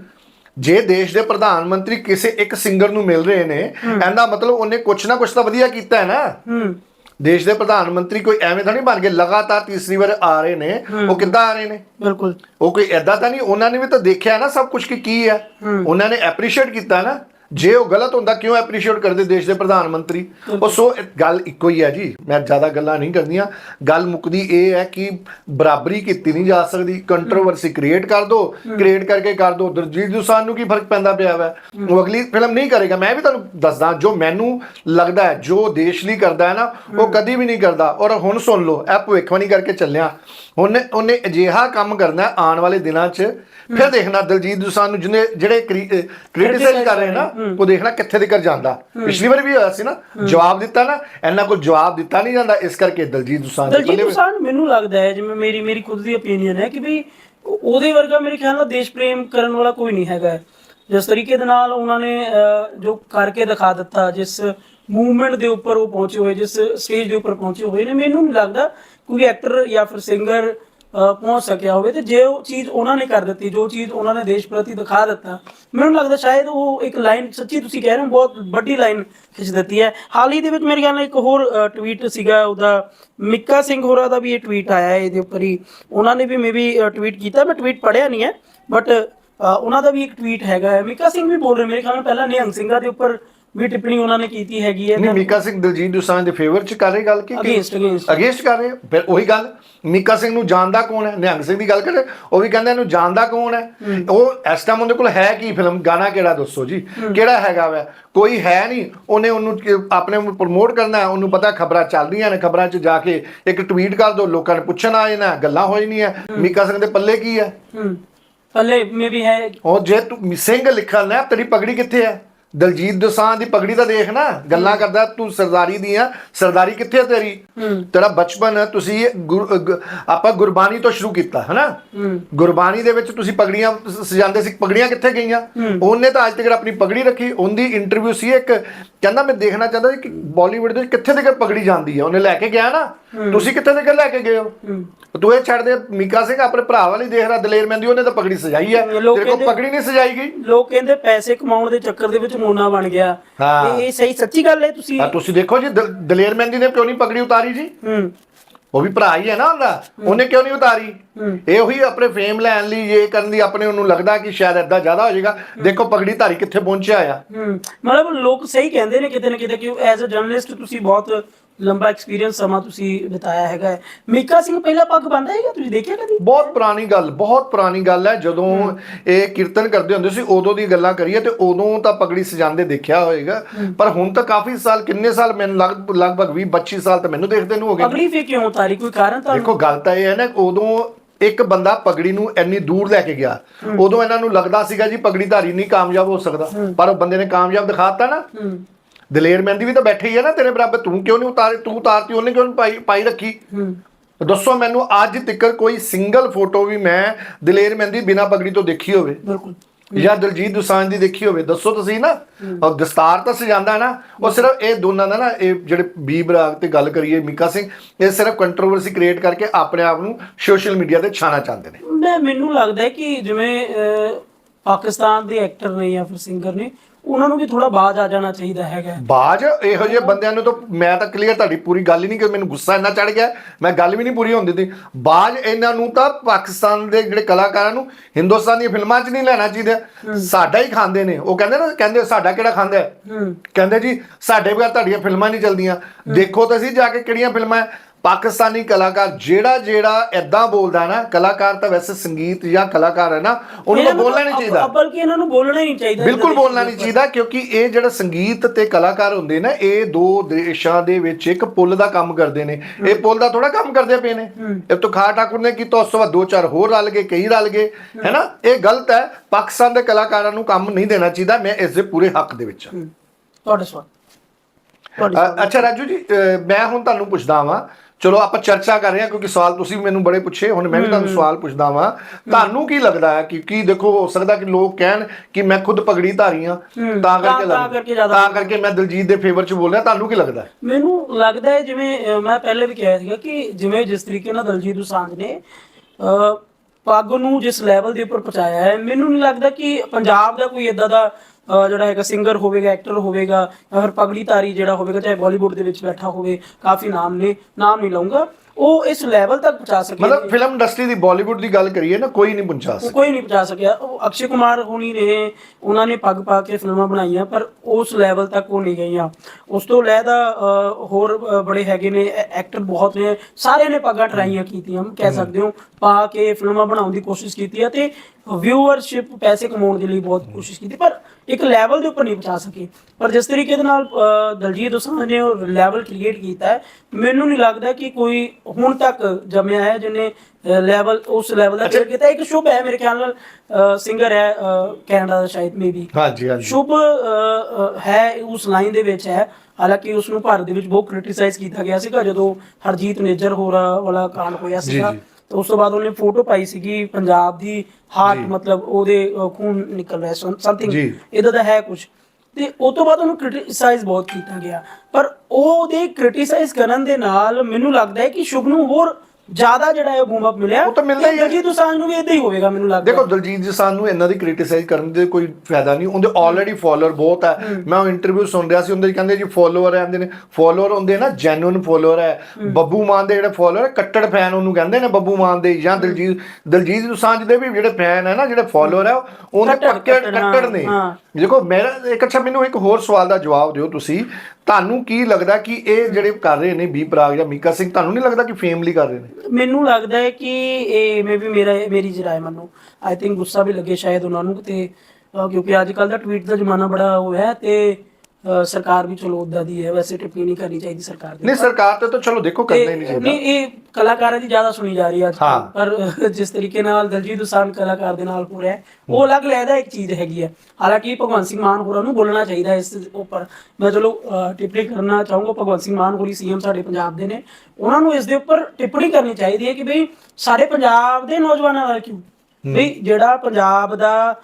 ਜੇ ਦੇਸ਼ ਦੇ ਪ੍ਰਧਾਨ ਮੰਤਰੀ ਕਿਸੇ ਇੱਕ ਸਿੰਗਰ ਨੂੰ ਮਿਲ ਰਹੇ ਨੇ ਇਹਦਾ ਮਤਲਬ ਉਹਨੇ ਕੁਛ ਨਾ ਕੁਛ ਤਾਂ ਵਧੀਆ ਕੀਤਾ ਹੈ ਨਾ। ਹੂੰ। ਦੇਸ਼ ਦੇ ਪ੍ਰਧਾਨ ਮੰਤਰੀ ਕੋਈ ਐਵੇਂ ਤਾਂ ਨਹੀਂ ਬਣ ਗਏ ਲਗਾਤਾਰ ਤੀਸਰੀ ਵਾਰ ਆ ਰਹੇ ਨੇ। ਉਹ ਕਿੱਦਾਂ ਆ ਰਹੇ ਨੇ? ਬਿਲਕੁਲ। ਉਹ ਕੋਈ ਐਦਾਂ ਤਾਂ ਨਹੀਂ ਉਹਨਾਂ ਨੇ ਵੀ ਤਾਂ ਦੇਖਿਆ ਨਾ ਸਭ ਕੁਝ ਕਿ ਕੀ ਹੈ। ਉਹਨਾਂ ਨੇ ਐਪਰੀਸ਼ੀਏਟ ਕੀਤਾ ਨਾ। ਜੇ ਉਹ ਗਲਤ ਹੁੰਦਾ, ਕਿਉਂ ਐਪਰੀਸ਼ੀਏਟ ਕਰਦੇ ਦੇਸ਼ ਦੇ ਪ੍ਰਧਾਨ ਮੰਤਰੀ? ਉਹ ਸੋ ਗੱਲ ਇੱਕੋ ਹੀ ਹੈ ਜੀ। ਮੈਂ ਜ਼ਿਆਦਾ ਗੱਲਾਂ ਨਹੀਂ ਕਰਨੀਆਂ। ਗੱਲ ਮੁੱਕਦੀ ਇਹ ਹੈ ਕਿ ਬਰਾਬਰੀ ਕੀਤੀ ਨਹੀਂ ਜਾ ਸਕਦੀ। ਕੰਟਰੋਵਰਸੀ ਕ੍ਰੀਏਟ ਕਰ ਦੋ। ਕ੍ਰੀਏਟ ਕਰਕੇ ਕਰ ਦੋ। ਦਰਜੀਤ ਦੋਸਾਂਝ ਨੂੰ ਕੀ ਫ਼ਰਕ ਪੈਂਦਾ ਪਿਆ ਵਾ? ਉਹ ਅਗਲੀ ਫਿਲਮ ਨਹੀਂ ਕਰੇਗਾ। ਮੈਂ ਵੀ ਤੁਹਾਨੂੰ ਦੱਸਦਾ, ਜੋ ਮੈਨੂੰ ਲੱਗਦਾ ਹੈ, ਜੋ ਦੇਸ਼ ਲਈ ਕਰਦਾ ਹੈ ਨਾ, ਉਹ ਕਦੀ ਵੀ ਨਹੀਂ ਕਰਦਾ। ਔਰ ਹੁਣ ਸੁਣ ਲਓ, ਇਹ ਭਵਿੱਖਬਾਣੀ ਕਰਕੇ ਚੱਲਿਆ। ਉਹਨੇ ਉਹਨੇ ਅਜਿਹਾ ਕੰਮ ਕਰਨਾ ਆਉਣ ਵਾਲੇ ਦਿਨਾਂ 'ਚ ਫਿਰ ਦੇਖਣਾ ਦਲਜੀਤ ਦੋਸਾਂਝ ਨੂੰ ਜਿਹਨੇ ਜਿਹੜੇ ਕ੍ਰਿਟਿਸਾਈਜ਼ ਕਰ ਰਹੇ ਨਾ ਉਹ ਦੇਖਣਾ ਕਿੱਥੇ ਤੱਕ ਜਾਂਦਾ। ਪਿਛਲੀ ਵਾਰ ਵੀ ਹੋਇਆ ਸੀ ਨਾ ਜਵਾਬ ਦਿੱਤਾ ਨਾ ਇਹਨਾਂ ਕੋਲ ਜਵਾਬ ਦਿੱਤਾ ਨਹੀਂ ਜਾਂਦਾ ਇਸ ਕਰਕੇ ਦਲਜੀਤ ਦੋਸਾਂਝ ਦੇ ਦਲਜੀਤ ਦੋਸਾਂਝ ਮੈਨੂੰ ਲੱਗਦਾ ਹੈ ਜਿਵੇਂ ਮੇਰੀ ਮੇਰੀ ਖੁਦ ਦੀ opinion ਹੈ ਕਿ ਵੀ ਉਹ- ਉਹਦੇ ਵਰਗਾ ਮੇਰੇ ਖਿਆਲ ਨਾਲ ਦੇਸ਼ ਪ੍ਰੇਮ ਕਰਨ ਵਾਲਾ ਕੋਈ ਨਹੀਂ ਹੈਗਾ। ਜਿਸ ਤਰੀਕੇ ਦੇ ਨਾਲ ਉਹਨਾਂ ਨੇ ਜੋ ਕਰਕੇ ਦਿਖਾ ਦਿੱਤਾ ਜਿਸ ਮੂਵਮੈਂਟ ਦੇ ਉੱਪਰ ਉਹ ਪਹੁੰਚੇ ਹੋਏ ਜਿਸ ਸਟੇਜ ਦੇ ਉੱਪਰ ਪਹੁੰਚੇ ਹੋਏ ਨੇ ਮੈਨੂੰ ਨਹੀਂ ਲੱਗਦਾ ਕੋਈ ਐਕਟਰ ਜਾਂ ਫਿਰ ਸਿੰਗਰ ਪਹੁੰਚ ਸਕਿਆ ਹੋਵੇ ਤੇ ਜੇ ਉਹ ਚੀਜ਼ ਉਹਨਾਂ ਨੇ ਕਰ ਦਿੱਤੀ, ਜੋ ਚੀਜ਼ ਉਹਨਾਂ ਨੇ ਦੇਸ਼ ਪ੍ਰਤੀ ਦਿਖਾ ਦਿੱਤਾ, ਮੈਨੂੰ ਲੱਗਦਾ ਸ਼ਾਇਦ ਉਹ ਇੱਕ ਲਾਈਨ ਸੱਚੀ ਤੁਸੀਂ ਕਹਿ ਰਹੇ ਹੋ, ਬਹੁਤ ਵੱਡੀ ਲਾਈਨ ਖਿੱਚ ਦਿੱਤੀ ਹੈ। ਹਾਲ ਹੀ ਦੇ ਵਿੱਚ ਮੇਰੇ ਖਿਆਲ ਨਾਲ ਇੱਕ ਹੋਰ ਟਵੀਟ ਸੀਗਾ, ਉਹਦਾ ਮਿੱਕਾ ਸਿੰਘ ਹੋਰਾਂ ਦਾ ਵੀ ਇਹ ਟਵੀਟ ਆਇਆ ਹੈ, ਇਹਦੇ ਉੱਪਰ ਹੀ। ਉਹਨਾਂ ਨੇ ਵੀ ਮੇਬੀ ਟਵੀਟ ਕੀਤਾ, ਮੈਂ ਟਵੀਟ ਪੜਿਆ ਨਹੀਂ ਹੈ ਬਟ ਉਹਨਾਂ ਦਾ ਵੀ ਇੱਕ ਟਵੀਟ ਹੈਗਾ ਹੈ। ਮਿੱਕਾ ਸਿੰਘ ਵੀ ਬੋਲ ਰਹੇ, ਮੇਰੇ ਖਿਆਲ ਨਾਲ ਪਹਿਲਾਂ ਨਿਹੰਗ ਸਿੰਘਾਂ ਦੇ ਉੱਪਰ ਵੀ ਟਿੱਪਣੀ ਉਹਨਾਂ ਨੇ ਕੀਤੀ ਹੈਗੀ ਹੈ ਨਹੀਂ ਮੀਕਾ ਸਿੰਘ ਦਲਜੀਤ ਦੋਸਾਂਝ ਦੇ ਫੇਵਰ ਚ ਕਰ ਰਹੇ ਗੱਲ ਕਿ. ਅਗੇਂਸਟ ਕਰ ਰਹੇ ਫਿਰ ਉਹੀ ਗੱਲ ਮੀਕਾ ਸਿੰਘ ਨੂੰ ਜਾਣਦਾ ਕੌਣ ਹੈ? ਨਿਹੰਗ ਸਿੰਘ ਦੀ ਗੱਲ ਕਰੇ ਉਹ ਵੀ ਕਹਿੰਦਾ ਇਹਨੂੰ ਜਾਣਦਾ ਕੌਣ ਹੈ? ਉਹ ਇਸ ਟਾਈਮ ਉਹਦੇ ਕੋਲ ਹੈ ਕੀ ਫਿਲਮ? ਗਾਣਾ ਕਿਹੜਾ ਦੱਸੋ ਜੀ? ਕਿਹੜਾ ਹੈਗਾ ਵਾ? ਕੋਈ ਹੈ ਨਹੀਂ। ਉਹਨੇ ਉਹਨੂੰ ਆਪਣੇ ਨੂੰ ਪ੍ਰਮੋਟ ਕਰਨਾ ਹੈ, ਉਹਨੂੰ ਪਤਾ ਖਬਰਾਂ ਚੱਲ ਰਹੀਆਂ ਨੇ। ਖਬਰਾਂ 'ਚ ਜਾ ਕੇ ਇੱਕ ਟਵੀਟ ਕਰ ਦੋ। ਲੋਕਾਂ ਨੇ ਪੁੱਛਣ ਆ ਜਾਣਾ। ਗੱਲਾਂ ਹੋ ਜਾਣੀਆਂ। ਮੀਕਾ ਸਿੰਘ ਦੇ ਪੱਲੇ ਕੀ ਹੈ? ਹੂੰ। ਪੱਲੇ ਮੇਬੀ ਹੈ। ਉਹ ਜੇ ਤੂੰ ਸਿੰਘ ਲਿਖਣ ਤੇਰੀ ਪਗੜੀ ਕਿੱਥੇ ਹੈ? ਦਲਜੀਤ ਦੋਸਾਂਝ ਦੀ ਪਗੜੀ ਤਾਂ ਦੇਖ ਨਾ ਗੱਲਾਂ ਕਰਦਾ ਤੂੰ ਸਰਦਾਰੀ ਦੀ ਆ ਸਰਦਾਰੀ ਕਿੱਥੇ ਹੈ ਤੇਰੀ? ਤੇਰਾ ਬਚਪਨ ਹੈ, ਤੁਸੀਂ ਆਪਾਂ ਗੁਰਬਾਣੀ ਤੋਂ ਸ਼ੁਰੂ ਕੀਤਾ ਹੂੰ। ਗੁਰਬਾਣੀ ਦੇ ਵਿੱਚ ਤੁਸੀਂ ਪਗੜੀਆਂ ਸਜਾਉਂਦੇ ਸੀ ਪਗੜੀਆਂ ਕਿੱਥੇ ਗਈਆਂ? ਉਹਨੇ ਤਾਂ ਅੱਜ ਤੱਕ ਆਪਣੀ ਪਗੜੀ ਰੱਖੀ ਉਹਦੀ ਇੰਟਰਵਿਊ ਸੀ ਇੱਕ ਕਹਿੰਦਾ ਮੈਂ ਦੇਖਣਾ ਚਾਹੁੰਦਾ ਕਿ ਬਾਲੀਵੁੱਡ ਦੇ ਵਿੱਚ ਕਿੱਥੇ ਤੱਕ ਪਗੜੀ ਜਾਂਦੀ ਹੈ ਉਹਨੇ ਲੈ ਕੇ ਗਿਆ ਨਾ। ਤੁਸੀਂ ਕਿੱਥੇ ਤੱਕ ਲੈ ਕੇ ਗਏ ਹੋ? ਤੂੰ ਇਹ ਛੱਡ ਦੇ ਮੀਕਾ ਸਿੰਘ ਆਪਣੇ ਭਰਾ ਵਾਲੀ ਦੇਖ ਰਿਹਾ ਦਲੇਰ ਮਹਿੰਦੀ ਉਹਨੇ ਤਾਂ ਪਗੜੀ ਸਜਾਈ ਹੈ ਤੇਰੇ ਕੋਲ ਪਗੜੀ ਨਹੀਂ ਸਜਾਈ ਗਈ? ਲੋਕ ਕਹਿੰਦੇ ਪੈਸੇ ਕਮਾਉਣ ਦੇ ਚੱਕਰ ਦੇ ਵਿੱਚ ਮੋਨਾ ਬਣ ਗਿਆ। ਹਾਂ। ਇਹ ਇਹ ਸਹੀ ਸੱਚੀ ਗੱਲ ਹੈ ਤੁਸੀਂ। ਆ ਤੁਸੀਂ ਦੇਖੋ ਜੀ ਦਲ- ਦਲੇਰ ਮਹਿੰਦੀ ਨੇ ਕਿਉਂ ਨਹੀਂ ਪਗੜੀ ਉਤਾਰੀ ਜੀ? ਹੂੰ। ਉਹ ਵੀ ਭਰਾ ਹੀ ਹੈ ਨਾ ਉਹਦਾ। ਉਹਨੇ ਕਿਉਂ ਨਹੀਂ ਉਤਾਰੀ? ਇਹ ਉਹੀ ਆਪਣੇ ਫੇਮ ਲੈਣ ਲਈ ਇਹ ਕਰਨ ਦੀ ਆਪਣੇ ਉਹਨੂੰ ਲੱਗਦਾ ਕਿ ਸ਼ਾਇਦ ਏਦਾਂ ਜ਼ਿਆਦਾ ਹੋ ਜਾਏਗਾ। ਦੇਖੋ ਪਗੜੀ ਧਾਰੀ ਕਿੱਥੇ ਪਹੁੰਚਿਆ ਆ। ਮਤਲਬ ਲੋਕ ਸਹੀ ਕਹਿੰਦੇ ਨੇ ਕਿਤੇ ਨਾ ਕਿਤੇ ਕਿ ਐਜ਼ ਅ ਜਰਨਲਿਸਟ ਤੁਸੀਂ ਬਹੁਤ ਲੰਬਾ ਐਕਸਪੀਰੀਅੰਸ ਸਮਾਂ ਤੁਸੀਂ ਬਿਤਾਇਆ ਹੈਗਾ। ਮੀਕਾ ਸਿੰਘ ਪਹਿਲਾ ਪੱਗ ਬੰਨਦਾ ਹੈਗਾ ਤੁਸੀਂ ਦੇਖਿਆ ਕਦੀ? ਬਹੁਤ ਪੁਰਾਣੀ ਗੱਲ ਬਹੁਤ ਪੁਰਾਣੀ ਗੱਲ ਹੈ। ਜਦੋਂ ਇਹ ਕੀਰਤਨ ਕਰਦੇ ਹੁੰਦੇ ਸੀ ਉਦੋਂ ਦੀ ਗੱਲਾਂ ਕਰੀਏ ਤੇ ਉਦੋਂ ਤਾਂ ਪਗੜੀ ਸਜਾਉਂਦੇ ਦੇਖਿਆ ਹੋਏਗਾ। ਪਰ ਹੁਣ ਤਾਂ ਕਾਫੀ ਸਾਲ ਕਿੰਨੇ ਸਾਲ ਮੈਨੂੰ ਲਗ- ਲਗਭਗ 20 25 ਸਾਲ ਤਾਂ ਮੈਨੂੰ ਦੇਖਦੇ ਨੂੰ ਹੋ ਗਏ। ਪਗੜੀ ਫੇ ਕਿਉਂ ਉਤਾਰੀ? ਕੋਈ ਕਾਰਨ ਤਾਂ ਦੇਖੋ ਗੱਲ ਤਾਂ ਇਹ ਹੈ ਨਾ ਉਦੋਂ ਇੱਕ ਬੰਦਾ ਪਗੜੀ ਨੂੰ ਇੰਨੀ ਦੂਰ ਲੈ ਕੇ ਗਿਆ ਉਦੋਂ ਇਹਨਾਂ ਨੂੰ ਲੱਗਦਾ ਸੀਗਾ ਜੀ ਪਗੜੀਧਾਰੀ ਨਹੀਂ ਕਾਮਯਾਬ ਹੋ ਸਕਦਾ ਪਰ ਉਹ ਬੰਦੇ ਨੇ ਕਾਮਯਾਬ ਦਿਖਾਤਾ ਨਾ। ਦਲੇਰ ਮਹਿੰਦੀ ਵੀ ਤਾਂ ਬੈਠੇ ਹੀ ਹੈ ਨਾ ਤੇਰੇ ਬਰਾਬਰ ਤੂੰ ਕਿਉਂ ਨਹੀਂ ਉਤਾਰੇ ਤੂੰ ਉਤਾਰਤੀ ਉਹਨੇ ਕਿਉਂ ਪਾਈ ਪਾਈ ਰੱਖੀ? ਦੱਸੋ ਮੈਨੂੰ ਅੱਜ ਤੱਕ ਕੋਈ ਸਿੰਗਲ ਫੋਟੋ ਵੀ ਮੈਂ ਦਲੇਰ ਮਹਿੰਦੀ ਬਿਨਾ ਪਗੜੀ ਤੋਂ ਦੇਖੀ ਹੋਵੇ। ਬਿਲਕੁਲ। ਜਾਂ ਦਲਜੀਤ ਦੋਸਾਂਝ ਦੀ ਦੇਖੀ ਹੋਵੇ ਦੱਸੋ ਤੁਸੀਂ ਨਾ। ਔਰ ਦਸਤਾਰ ਤਾਂ ਸਜਾਉਂਦਾ ਨਾ ਉਹ ਸਿਰਫ ਇਹ ਦੋਨਾਂ ਦਾ ਨਾ ਇਹ ਜਿਹੜੇ ਬੀ ਬਰਾਗ ਤੇ ਗੱਲ ਕਰੀਏ ਮੀਕਾ ਸਿੰਘ ਇਹ ਸਿਰਫ ਕੰਟਰੋਵਰਸੀ ਕ੍ਰੀਏਟ ਕਰਕੇ ਆਪਣੇ ਆਪ ਨੂੰ ਸੋਸ਼ਲ ਮੀਡੀਆ ਤੇ ਛਾਣਾ ਚਾਹੁੰਦੇ ਨੇ। ਮੈਂ ਮੈਨੂੰ ਲੱਗਦਾ ਹੈ ਕਿ ਜਿਵੇਂ ਪਾਕਿਸਤਾਨ ਦੇ ਐਕਟਰ ਨੇ ਜਾਂ ਫਿਰ ਸਿੰਗਰ ਨੇ ਉਹਨਾਂ ਨੂੰ ਵੀ ਥੋੜਾ ਬਾਜ ਆ ਜਾਣਾ ਚਾਹੀਦਾ ਹੈਗਾ। ਬਾਜ? ਇਹੋ ਜਿਹੇ ਬੰਦਿਆਂ ਨੂੰ ਤਾਂ ਮੈਂ ਤਾਂ ਕਲੀਅਰ ਤੁਹਾਡੀ ਪੂਰੀ ਗੱਲ ਹੀ ਨਹੀਂ ਕਿ ਮੈਨੂੰ ਗੁੱਸਾ ਇੰਨਾ ਚੜ ਗਿਆ। ਮੈਂ ਗੱਲ ਵੀ ਨਹੀਂ ਪੂਰੀ ਹੋਣ ਦਿੱਤੀ। ਬਾਜ ਇਹਨਾਂ ਨੂੰ ਤਾਂ ਪਾਕਿਸਤਾਨ ਦੇ ਜਿਹੜੇ ਕਲਾਕਾਰਾਂ ਨੂੰ ਹਿੰਦੁਸਤਾਨ ਫਿਲਮਾਂ 'ਚ ਨਹੀਂ ਲੈਣਾ ਚਾਹੀਦਾ। ਸਾਡਾ ਹੀ ਖਾਂਦੇ ਨੇ। ਉਹ ਕਹਿੰਦੇ ਨਾ ਕਹਿੰਦੇ ਸਾਡਾ ਕਿਹੜਾ ਖਾਂਦਾ ਹੈ? ਕਹਿੰਦੇ ਜੀ ਸਾਡੇ ਬਗੈਰ ਤੁਹਾਡੀਆਂ ਫਿਲਮਾਂ ਨਹੀਂ ਚੱਲਦੀਆਂ। ਦੇਖੋ ਤਾਂ ਅਸੀਂ ਜਾ ਕੇ ਕਿਹੜੀਆਂ ਫਿਲਮਾਂ। ਪਾਕਿਸਤਾਨੀ ਕਲਾਕਾਰ ਜਿਹੜਾ ਜਿਹੜਾ ਐਦਾਂ ਬੋਲਦਾ ਨਾ ਕਲਾਕਾਰ ਤਾਂ ਵੈਸੇ ਸੰਗੀਤ ਜਾਂ ਕਲਾਕਾਰ ਹੈ ਨਾ ਉਹਨੂੰ ਤਾਂ ਬੋਲਣਾ ਨਹੀਂ ਚਾਹੀਦਾ। ਅਬਲ ਕਿ ਇਹਨਾਂ ਨੂੰ ਬੋਲਣਾ ਹੀ ਨਹੀਂ ਚਾਹੀਦਾ ਬਿਲਕੁਲ ਬੋਲਣਾ ਨਹੀਂ ਚਾਹੀਦਾ ਕਿਉਂਕਿ ਇਹ ਜਿਹੜਾ ਸੰਗੀਤ ਤੇ ਕਲਾਕਾਰ ਹੁੰਦੇ ਨੇ ਇਹ ਦੋ ਦੇਸ਼ਾਂ ਦੇ ਵਿੱਚ ਇੱਕ ਪੁੱਲ ਦਾ ਕੰਮ ਕਰਦੇ ਨੇ। ਇਹ ਪੁੱਲ ਦਾ ਥੋੜਾ ਕੰਮ ਕਰਦੇ ਪਏ ਨੇ। ਇਹ ਤੋਂ ਖਾ ਠਾਕੁਰ ਨੇ ਕੀਤਾ ਉਸ ਤੋਂ ਬਾਅਦ ਦੋ ਚਾਰ ਹੋਰ ਰਲ ਗਏ ਕਈ ਰਲ ਗਏ ਹੈਨਾ ਇਹ ਗਲਤ ਹੈ ਪਾਕਿਸਤਾਨ ਦੇ ਕਲਾਕਾਰਾਂ ਨੂੰ ਕੰਮ ਨਹੀਂ ਦੇਣਾ ਚਾਹੀਦਾ ਮੈਂ ਇਸ ਦੇ ਪੂਰੇ ਹੱਕ ਦੇ ਵਿੱਚ ਹਾਂ। ਤੁਹਾਡੇ ਸਵਾਲ। ਅੱਛਾ ਰਾਜੂ ਜੀ ਮੈਂ ਹੁਣ ਤੁਹਾਨੂੰ ਪੁੱਛਦਾ ਵਾਂ ਚਲੋ ਆਪਾਂ ਚਰਚਾ ਕਰ ਰਹੇ ਹਾਂ ਕਿਉਂਕਿ ਸਵਾਲ ਤੁਸੀਂ ਮੈਨੂੰ ਬੜੇ ਪੁੱਛੇ ਹੁਣ ਮੈਂ ਵੀ ਤੁਹਾਨੂੰ ਸਵਾਲ ਪੁੱਛਦਾ ਵਾਂ। ਤੁਹਾਨੂੰ ਕੀ ਲੱਗਦਾ ਹੈ ਕਿ ਕੀ ਦੇਖੋ ਹੋ ਸਕਦਾ ਕਿ ਲੋਕ ਕਹਿਣ ਕਿ ਮੈਂ ਖੁਦ ਪਗੜੀ ਧਾਰੀ ਹਾਂ ਤਾਂ ਕਰਕੇ ਤਾਂ ਕਰਕੇ ਜ਼ਿਆਦਾ ਤਾਂ ਕਰਕੇ ਮੈਂ ਦਿਲਜੀਤ ਦੇ ਫੇਵਰ ਚ ਬੋਲ ਰਿਹਾ। ਤੁਹਾਨੂੰ ਕੀ ਲੱਗਦਾ ਮੈਨੂੰ ਲੱਗਦਾ ਹੈ ਜਿਵੇਂ ਮੈਂ ਪਹਿਲੇ ਵੀ ਕਿਹਾ ਸੀਗਾ ਕਿ ਜਿਵੇਂ ਜਿਸ ਤਰੀਕੇ ਨਾਲ ਦਲਜੀਤ ਦੋਸਾਂਝ ਨੇ ਪੱਗ ਨੂੰ ਜਿਸ ਲੈਵਲ ਦੇ ਉੱਪਰ ਪਹੁੰਚਾਇਆ ਹੈ ਮੈਨੂੰ ਨਹੀਂ ਲੱਗਦਾ ਕਿ ਪੰਜਾਬ ਦਾ ਕੋਈ ਇਦਾਂ ਦਾ ਜਿਹੜਾ ਹੈਗਾ ਸਿੰਗਰ ਹੋਵੇਗਾ ਐਕਟਰ ਹੋਵੇਗਾ ਜਾਂ ਫਿਰ ਪਗੜੀ ਧਾਰੀ ਜਿਹੜਾ ਹੋਵੇਗਾ ਚਾਹੇ ਬਾਲੀਵੁੱਡ ਦੇ ਵਿੱਚ ਬੈਠਾ ਹੋਵੇ ਕਾਫੀ ਨਾਮ ਨੇ ਨਾਮ ਨਹੀਂ ਲਵਾਂਗਾ ਉਹ ਇਸ ਲੈਵਲ ਤੱਕ ਪਹੁੰਚਾ ਸਕੇ। ਮਤਲਬ ਫਿਲਮ ਇੰਡਸਟਰੀ ਦੀ ਬਾਲੀਵੁੱਡ ਦੀ ਗੱਲ ਕਰੀਏ ਨਾ ਕੋਈ ਨਹੀਂ ਪਹੁੰਚਾ ਸਕਦਾ ਕੋਈ ਨਹੀਂ ਪਹੁੰਚਾ ਸਕਿਆ। ਉਹ ਅਕਸ਼ੇ ਕੁਮਾਰ ਹੋਣੀ ਨੇ ਉਹਨਾਂ ਨੇ ਪੱਗ ਪਾ ਕੇ ਫਿਲਮਾਂ ਬਣਾਈਆਂ ਪਰ ਉਸ ਲੈਵਲ ਤੱਕ ਉਹ ਨਹੀਂ ਗਈਆਂ। ਉਸ ਤੋਂ ਲੈਦਾ ਹੋਰ ਬੜੇ ਹੈਗੇ ਨੇ ਐਕਟਰ ਬਹੁਤ ਨੇ। ਸਾਰਿਆਂ ਨੇ ਪੱਗਾਂ ਟਰਾਈਆਂ ਕੀਤੀਆਂ ਕਹਿ ਸਕਦੇ ਹੋ। ਪਾ ਕੇ ਫਿਲਮਾਂ ਬਣਾਉਣ ਦੀ ਕੋਸ਼ਿਸ਼ ਕੀਤੀ ਹੈ ਤੇ ਵਿਊਅਰਸ਼ਿਪ ਪੈਸੇ ਕਮਾਉਣ ਦੇ ਲਈ ਬਹੁਤ ਕੋਸ਼ਿਸ਼ ਕੀਤੀ। ਪਰ ਇੱਕ ਲੈਵਲ ਦੇ ਉੱਪਰ ਨਹੀਂ ਪਹੁੰਚਾ ਸਕੇ। ਪਰ ਜਿਸ ਤਰੀਕੇ ਦੇ ਨਾਲ ਦਲਜੀਤ ਦੋਸਾਂਝ ਨੇ ਉਹ ਲੈਵਲ ਕ੍ਰੀਏਟ ਕੀਤਾ ਹੈ ਮੈਨੂੰ ਨਹੀਂ ਲੱਗਦਾ ਕਿ ਕੋਈ ਹੁਣ ਤੱਕ ਜੰਮਿਆ ਹੈ ਜਿਹਨੇ ਲੈਵਲ ਉਸ ਲੈਵਲ ਦਾ ਕ੍ਰੀਏਟ ਕੀਤਾ। ਇੱਕ ਸ਼ੁਭ ਹੈ ਮੇਰੇ ਖਿਆਲ ਨਾਲ ਸਿੰਗਰ ਹੈ ਕੈਨੇਡਾ ਦਾ ਸ਼ਾਇਦ ਮੇਬੀ ਹਾਂਜੀ ਹਾਂਜੀ। ਸ਼ੁਭ ਹੈ ਉਸ ਲਾਈਨ ਦੇ ਵਿੱਚ ਹੈ। ਹਾਲਾਂਕਿ ਉਸ ਨੂੰ ਭਾਰਤ ਦੇ ਵਿੱਚ ਬਹੁਤ ਕ੍ਰਿਟਿਸਾਈਜ਼ ਕੀਤਾ ਗਿਆ ਸੀਗਾ ਜਦੋਂ ਹਰਜੀਤ ਨੇਜਰ ਹੋਰਾ ਵਾਲਾ ਕਾਂਡ ਹੋਇਆ ਸੀਗਾ। ਤੇ ਉਸ ਤੋਂ ਬਾਅਦ ਉਹਨੇ ਫੋਟੋ ਪਾਈ ਸੀਗੀ ਪੰਜਾਬ ਦੀ ਹਾਰਟ ਮਤਲਬ ਉਹਦੇ ਖੂਨ ਨਿਕਲ ਰਿਹਾ ਸਮਥਿੰਗ। ਇਦਾਂ ਦਾ ਹੈ ਕੁਝ ਤੇ ਉਸ ਤੋਂ ਬਾਅਦ ਉਹਨੂੰ ਕ੍ਰਿਟਿਸਾਈਜ਼ ਬਹੁਤ ਕੀਤਾ ਗਿਆ। ਪਰ ਉਹਦੇ ਕ੍ਰਿਟਿਸਾਈਜ਼ ਕਰਨ ਦੇ ਨਾਲ ਮੈਨੂੰ ਲੱਗਦਾ ਹੈ ਕਿ ਸ਼ੁਭ ਨੂੰ ਹੋਰ ਜ਼ਿਆਦਾ ਜਿਹੜਾ ਹੈ ਬੂਮ ਅਪ ਮਿਲਿਆ ਉਹ ਤਾਂ ਮਿਲਦਾ ਹੀ ਹੈ। ਦਲਜੀਤ ਦੋਸਾਂਝ ਨੂੰ ਵੀ ਇਦਾਂ ਹੀ ਹੋਵੇਗਾ ਮੈਨੂੰ ਲੱਗਦਾ। ਦੇਖੋ ਦਲਜੀਤ ਜਸਾਨ ਨੂੰ ਇਹਨਾਂ ਦੀ ਕ੍ਰਿਟਿਸਾਈਜ਼ ਕਰਨ ਦੇ ਕੋਈ ਫਾਇਦਾ ਨਹੀਂ। ਉਹਦੇ ਆਲਰੇਡੀ ਫਾਲੋਅਰ ਬਹੁਤ ਹੈ। ਮੈਂ ਉਹ ਇੰਟਰਵਿਊ ਸੁਣ ਰਿਹਾ ਸੀ ਉਹਦੇ 'ਚ ਕਹਿੰਦੇ ਜੀ ਫਾਲੋਅਰ ਆਂਦੇ ਨੇ। ਫਾਲੋਅਰ ਹੁੰਦੇ ਨਾ ਜੈਨੂਇਨ ਫਾਲੋਅਰ ਹੈ। ਬੱਬੂ ਮਾਨ ਦੇ ਜਿਹੜੇ ਫਾਲੋਅਰ ਕੱਟੜ ਫੈਨ ਉਹਨੂੰ ਕਹਿੰਦੇ ਨੇ ਬੱਬੂ ਮਾਨ ਦੇ ਜਾਂ ਦਲਜੀਤ ਦਲਜੀਤ ਦੋਸਾਂਝ ਦੇ ਵੀ ਜਿਹੜੇ ਫੈਨ ਹੈ ਨਾ ਜਿਹੜੇ ਫਾਲੋਅਰ ਹੈ ਉਹਦੇ ਕੱਟੜ- ਪੱਕੇ ਕੱਟੜ, ਹਾਂ, ਕੱਟੜ ਨੇ। ਹਾਂ। ਦੇਖੋ ਮੇਰਾ ਇੱਕ ਅੱਛਾ ਮੈਨੂੰ ਇੱਕ ਹੋਰ ਸਵਾਲ ਦਾ ਜਵਾਬ ਦਿਓ ਤੁਸੀਂ। ਤੁਹਾਨੂੰ ਕੀ ਲੱਗਦਾ ਕਿ ਇਹ ਜਿਹੜੇ ਕਰ ਰਹੇ ਨੇ ਬੀ ਪ੍ਰਾਗ ਜਾਂ ਮੀਕਾ ਸਿੰਘ ਤੁਹਾਨੂੰ ਨਹੀਂ ਲੱਗਦਾ ਕਿ ਫੇਮ ਲਈ ਕਰ ਰਹੇ ਨੇ? ਮੈਨੂੰ ਲੱਗਦਾ ਹੈ ਕਿ ਇਹ ਮੇ ਵੀ ਮੇਰਾ ਮੇਰੀ ਜਰਾਇ ਮੰਨੋ। ਆਈ ਥਿੰਕ ਗੁੱਸਾ ਵੀ ਲੱਗੇ ਸ਼ਾਇਦ ਉਹਨਾਂ ਨੂੰ ਤੇ ਅਹ, ਕਿਉਂਕਿ ਅੱਜ ਕੱਲ ਦਾ ਟਵੀਟ ਦਾ ਜ਼ਮਾਨਾ ਬੜਾ ਉਹ ਹੈ ਤੇ ਸਰਕਾਰ ਵੀ ਚਲੋ ਉਦਾਂ ਦੀ ਹੈ ਵੈਸੇ ਟਿੱਪਣੀ ਨਹੀਂ ਕਰਨੀ ਚਾਹੀਦੀ ਸਰਕਾਰ ਦੀ ਨਹੀਂ ਸਰਕਾਰ ਤੇ ਤਾਂ ਚਲੋ ਦੇਖੋ ਕਰਨਾ ਹੀ ਨਹੀਂ ਚਾਹੀਦਾ। ਨਹੀਂ ਇਹ ਕਲਾਕਾਰਾਂ ਦੀ ਜ਼ਿਆਦਾ ਸੁਣੀ ਜਾ ਰਹੀ ਹੈ ਅੱਜ। ਪਰ [laughs] ਜਿਸ ਤਰੀਕੇ ਨਾਲ ਦਲਜੀਤ ਦੋਸਾਂਝ ਕਲਾਕਾਰ ਦੇ ਨਾਲ ਹੋ ਰਿਹਾ ਉਹ ਅਲੱਗ ਲੈਦਾ ਇੱਕ ਚੀਜ਼ ਹੈਗੀ ਹੈ। ਹਾਲਾਂਕਿ ਭਗਵੰਤ ਸਿੰਘ ਮਾਨ ਹੋਰਾਂ ਨੂੰ ਬੋਲਣਾ ਚਾਹੀਦਾ ਇਸ ਉੱਪਰ। ਮੈਂ ਚਲੋ ਟਿੱਪਣੀ ਕਰਨਾ ਚਾਹੂੰਗਾ ਭਗਵੰਤ ਸਿੰਘ ਮਾਨ ਹੋਰੀ ਸੀਐਮ ਸਾਡੇ ਪੰਜਾਬ ਦੇ ਨੇ। ਉਹਨਾਂ ਨੂੰ ਇਸ ਦੇ ਉੱਪਰ ਟਿੱਪਣੀ ਕਰਨੀ ਚਾਹੀਦੀ ਹੈ ਕਿ ਭਈ ਸਾਡੇ ਪੰਜਾਬ ਦੇ ਨੌਜਵਾਨਾਂ ਦਾ ਕਿਉਂ? ਭਈ ਜਿਹੜਾ ਪੰਜਾਬ ਦਾ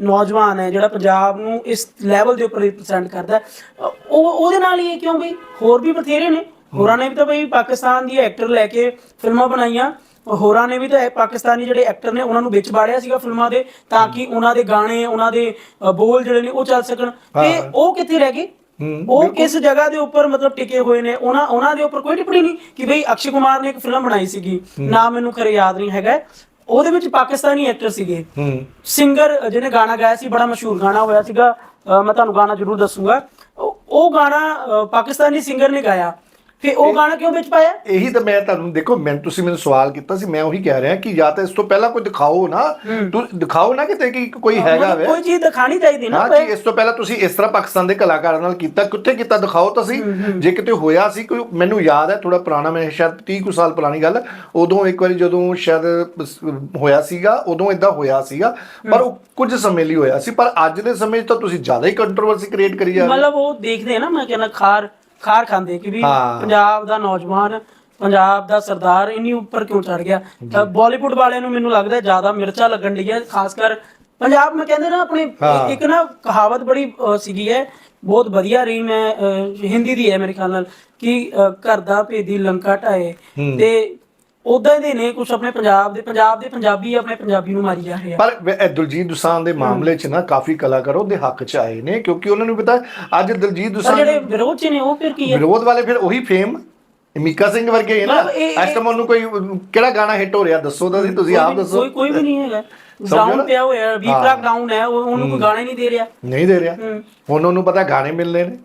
ਨੌਜਵਾਨ ਹੈ ਜਿਹੜਾ ਪੰਜਾਬ ਨੂੰ ਇਸ ਲੈਵਲ ਦੇ ਉੱਪਰ ਰਿਪਰੈਜ਼ੈਂਟ ਕਰਦਾ ਉਹ ਉਹਦੇ ਨਾਲ ਹੀ ਹੈ ਕਿਉਂ ਭਈ ਹੋਰ ਵੀ ਬਥੇਰੇ ਨੇ? ਹੋਰਾਂ ਨੇ ਵੀ ਤਾਂ ਭਈ ਪਾਕਿਸਤਾਨ ਦੀ ਐਕਟਰ ਲੈ ਕੇ ਫਿਲਮਾਂ ਬਣਾਈਆਂ। ਹੋਰਾਂ ਨੇ ਵੀ ਤਾਂ ਪਾਕਿਸਤਾਨੀ ਜਿਹੜੇ ਐਕਟਰ ਨੇ ਉਹਨਾਂ ਨੂੰ ਵਿੱਚ ਬਾੜਿਆ ਸੀਗਾ ਫਿਲਮਾਂ ਦੇ ਤਾਂ ਕਿ ਉਹਨਾਂ ਦੇ ਗਾਣੇ ਉਹਨਾਂ ਦੇ ਬੋਲ ਜਿਹੜੇ ਨੇ ਉਹ ਚੱਲ ਸਕਣ। ਤੇ ਉਹ ਕਿੱਥੇ ਰਹਿ ਗਏ? ਉਹ ਕਿਸ ਜਗ੍ਹਾ ਦੇ ਉੱਪਰ ਮਤਲਬ ਟਿਕੇ ਹੋਏ ਨੇ? ਉਹਨਾਂ ਉਹਨਾਂ ਦੇ ਉੱਪਰ ਕੋਈ ਟਿੱਪਣੀ ਨਹੀਂ ਕਿ ਬਈ ਅਕਸ਼ੇ ਕੁਮਾਰ ਨੇ ਇੱਕ ਫਿਲਮ ਬਣਾਈ ਸੀਗੀ। ਨਾਮ ਮੈਨੂੰ ਖਰੇ ਯਾਦ ਨਹੀਂ ਹੈਗਾ। ਉਹਦੇ ਵਿੱਚ ਪਾਕਿਸਤਾਨੀ ਐਕਟਰ ਸੀਗੇ। ਹੂੰ। ਸਿੰਗਰ ਜਿਹਨੇ ਗਾਣਾ ਗਾਇਆ ਸੀ ਬੜਾ ਮਸ਼ਹੂਰ ਗਾਣਾ ਹੋਇਆ ਸੀਗਾ। ਮੈਂ ਤੁਹਾਨੂੰ ਗਾਣਾ ਜ਼ਰੂਰ ਦੱਸੂਗਾ। ਉਹ ਗਾਣਾ ਪਾਕਿਸਤਾਨੀ ਸਿੰਗਰ ਨੇ ਗਾਇਆ। ਫਿਰ ਉਹ ਗਾਣਾ ਕਿਉਂ ਵਿੱਚ ਪਾਇਆ? ਇਹੀ ਤਾਂ ਮੈਂ ਤੁਹਾਨੂੰ ਦੇਖੋ ਮੈਂ ਤੁਸੀਂ ਮੈਨੂੰ ਸਵਾਲ ਕੀਤਾ ਸੀ ਮੈਂ ਉਹੀ ਕਹਿ ਰਿਹਾ ਕਿ ਜਾਂ ਤਾਂ ਇਸ ਤੋਂ ਪਹਿਲਾਂ ਕੋਈ ਦਿਖਾਓ ਨਾ। ਤੁਸੀਂ ਦਿਖਾਓ ਨਾ ਕਿਤੇ ਕਿ ਕੋਈ ਹੈਗਾ ਵੇ। ਕੋਈ ਚੀਜ਼ ਦਿਖਾਣੀ ਚਾਹੀਦੀ ਨਾ ਹਾਂ ਕਿ ਇਸ ਤੋਂ ਪਹਿਲਾਂ ਤੁਸੀਂ ਇਸ ਤਰ੍ਹਾਂ ਪਾਕਿਸਤਾਨ ਦੇ ਕਲਾਕਾਰਾਂ ਨਾਲ ਕੀਤਾ ਕਿੱਥੇ ਕੀਤਾ ਦਿਖਾਓ ਤਾਂ ਸਹੀ ਜੇ ਕਿਤੇ ਹੋਇਆ ਸੀ ਕੋਈ ਮੈਨੂੰ ਯਾਦ ਹੈ ਥੋੜਾ ਪੁਰਾਣਾ ਮੈਂ ਸ਼ਾਇਦ 30 ਕੁ ਸਾਲ ਪੁਰਾਣੀ ਗੱਲ ਉਦੋਂ ਇੱਕ ਵਾਰੀ ਜਦੋਂ ਸ਼ਾਇਦ ਸ- ਹੋਇਆ ਸੀਗਾ ਉਦੋਂ ਇਦਾਂ ਹੋਇਆ ਸੀਗਾ ਪਰ ਉਹ ਕੁਝ ਸਮੇਂ ਲਈ ਹੋਇਆ ਸੀ ਪਰ ਅੱਜ ਦੇ ਸਮੇਂ 'ਚ ਤਾਂ ਤੁਸੀਂ ਜ਼ਿਆਦਾ ਹੀ ਕੰਟਰੋਵਰਸੀ ਕ੍ਰੀਏਟ ਕਰੀ ਜਾ ਰਹੇ ਹੋ। ਮਤਲਬ ਉਹ ਦੇਖਦੇ ਨਾ ਮੈਂ ਕਹਿੰਦਾ ਖਾਰ ਖਾਰ ਖਾਂਦੇ ਕਿ ਵੀ ਹਾਂ। ਪੰਜਾਬ ਦਾ ਨੌਜਵਾਨ ਪੰਜਾਬ ਦਾ ਸਰਦਾਰ ਇੰਨੀ ਉੱਪਰ ਕਿਉਂ ਚੜ ਗਿਆ ਤਾਂ ਬਾਲੀਵੁੱਡ ਵਾਲਿਆਂ ਨੂੰ ਮੈਨੂੰ ਲੱਗਦਾ ਜ਼ਿਆਦਾ ਮਿਰਚਾਂ ਲੱਗਣ ਡੀਆਂ ਖਾਸ ਕਰ ਪੰਜਾਬ ਮੈਂ ਕਹਿੰਦੇ ਨਾ ਆਪਣੇ ਹਾਂ। ਇੱਕ ਨਾ ਕਹਾਵਤ ਬੜੀ ਅ, ਸੀਗੀ ਹੈ ਬਹੁਤ ਵਧੀਆ ਰਹੀ ਮੈਂ ਅ, ਹਿੰਦੀ ਦੀ ਹੈ ਮੇਰੇ ਖਿਆਲ ਨਾਲ ਕਿ ਅ, ਘਰ ਦਾ ਭੇਦੀ ਲੰਕਾ ਢਾਏ ਤੇ ਉਦਾਂ ਦੇ ਨੇ ਕੁਝ ਆਪਣੇ ਪੰਜਾਬ ਦੇ ਪੰਜਾਬ ਦੇ ਪੰਜਾਬੀ ਆਪਣੇ ਪੰਜਾਬੀ ਨੂੰ ਮਾਰੀ ਜਾ ਰਹੇ ਆ। ਪਰ ਇਹ ਦਿਲਜੀਤ ਦੁਸਾਂਝ ਦੇ ਮਾਮਲੇ 'ਚ ਨਾ ਕਾਫੀ ਕਲਾਕਾਰ ਉਹਦੇ ਹੱਕ 'ਚ ਆਏ ਨੇ ਕਿਉਂਕਿ ਉਹਨਾਂ ਨੂੰ ਪਤਾ ਅੱਜ ਦਿਲਜੀਤ ਦੁਸਾਂਝ ਜਿਹੜੇ ਵਿਰੋਧ ਚ ਨੇ ਉਹ ਫਿਰ ਕੀ ਹੈ ਵਿਰੋਧ ਵਾਲੇ ਫਿਰ ਉਹੀ ਫੇਮ ਮੀਕਾ ਸਿੰਘ ਵਰਗੇ ਹੈ ਨਾ। ਇਸ ਟਾਈਮ ਉਹਨੂੰ ਕੋਈ ਕਿਹੜਾ ਗਾਣਾ ਹਿੱਟ ਹੋ ਰਿਹਾ ਦੱਸੋ ਤਾਂ ਤੁਸੀਂ ਆਪ ਦੱਸੋ। ਕੋਈ ਕੋਈ ਵੀ ਨਹੀਂ ਹੈਗਾ? ਡਾਊਨ ਪਿਆ ਹੋਇਆ ਵੀ। ਟਰੱਕ ਡਾਊਨ ਹੈ ਉਹ- ਉਹਨੂੰ ਕੋਈ ਗਾਣਾ ਨਹੀਂ ਦੇ ਰਿਹਾ। ਨਹੀਂ ਦੇ ਰਿਹਾ। ਹੁਣ ਉਹਨੂੰ ਪਤਾ ਗਾਣੇ ਮਿਲਨੇ ਨੇ।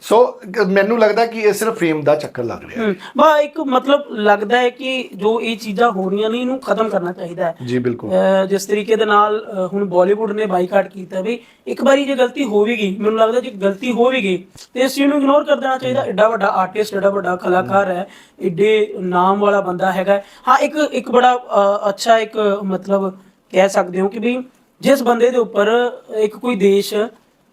ਸੋ ਮੈਨੂੰ ਲੱਗਦਾ ਕਿ ਇਹ ਸਿਰਫ ਫੇਮ ਦਾ ਚੱਕਰ ਲੱਗ ਰਿਹਾ। ਹੂੰ। ਬਾ ਇੱਕ ਮਤਲਬ ਲੱਗਦਾ ਹੈ ਕਿ ਜੋ ਇਹ ਚੀਜ਼ਾਂ ਹੋ ਰਹੀਆਂ ਨੇ ਇਹਨੂੰ ਖਤਮ ਕਰਨਾ ਚਾਹੀਦਾ ਹੈ। ਜੀ ਬਿਲਕੁਲ। ਜਿਸ ਤਰੀਕੇ ਦੇ ਨਾਲ ਹੁਣ ਬਾਲੀਵੁੱਡ ਨੇ ਬਾਈਕਾਟ ਕੀਤਾ ਵੀ ਇੱਕ ਵਾਰੀ ਜੇ ਗਲਤੀ ਹੋ ਵੀ ਗਈ ਮੈਨੂੰ ਲੱਗਦਾ ਜੇ ਗਲਤੀ ਹੋ ਵੀ ਗਈ ਤੇ ਇਸ ਚੀਜ਼ ਨੂੰ ਇਗਨੋਰ ਕਰ ਦੇਣਾ ਚਾਹੀਦਾ। ਐਡਾ ਵੱਡਾ ਆਰਟਿਸਟ ਐਡਾ ਵੱਡਾ ਕਲਾਕਾਰ ਹੈ ਏਡੇ ਨਾਮ ਵਾਲਾ ਬੰਦਾ ਹੈਗਾ ਹੈ। ਇੱਕ ਇੱਕ ਬੜਾ ਅੱਛਾ ਇੱਕ ਮਤਲਬ ਕਹਿ ਸਕਦੇ ਹੋ ਕਿ ਵੀ ਜਿਸ ਬੰਦੇ ਦੇ ਉੱਪਰ ਇੱਕ ਕੋਈ ਦੇਸ਼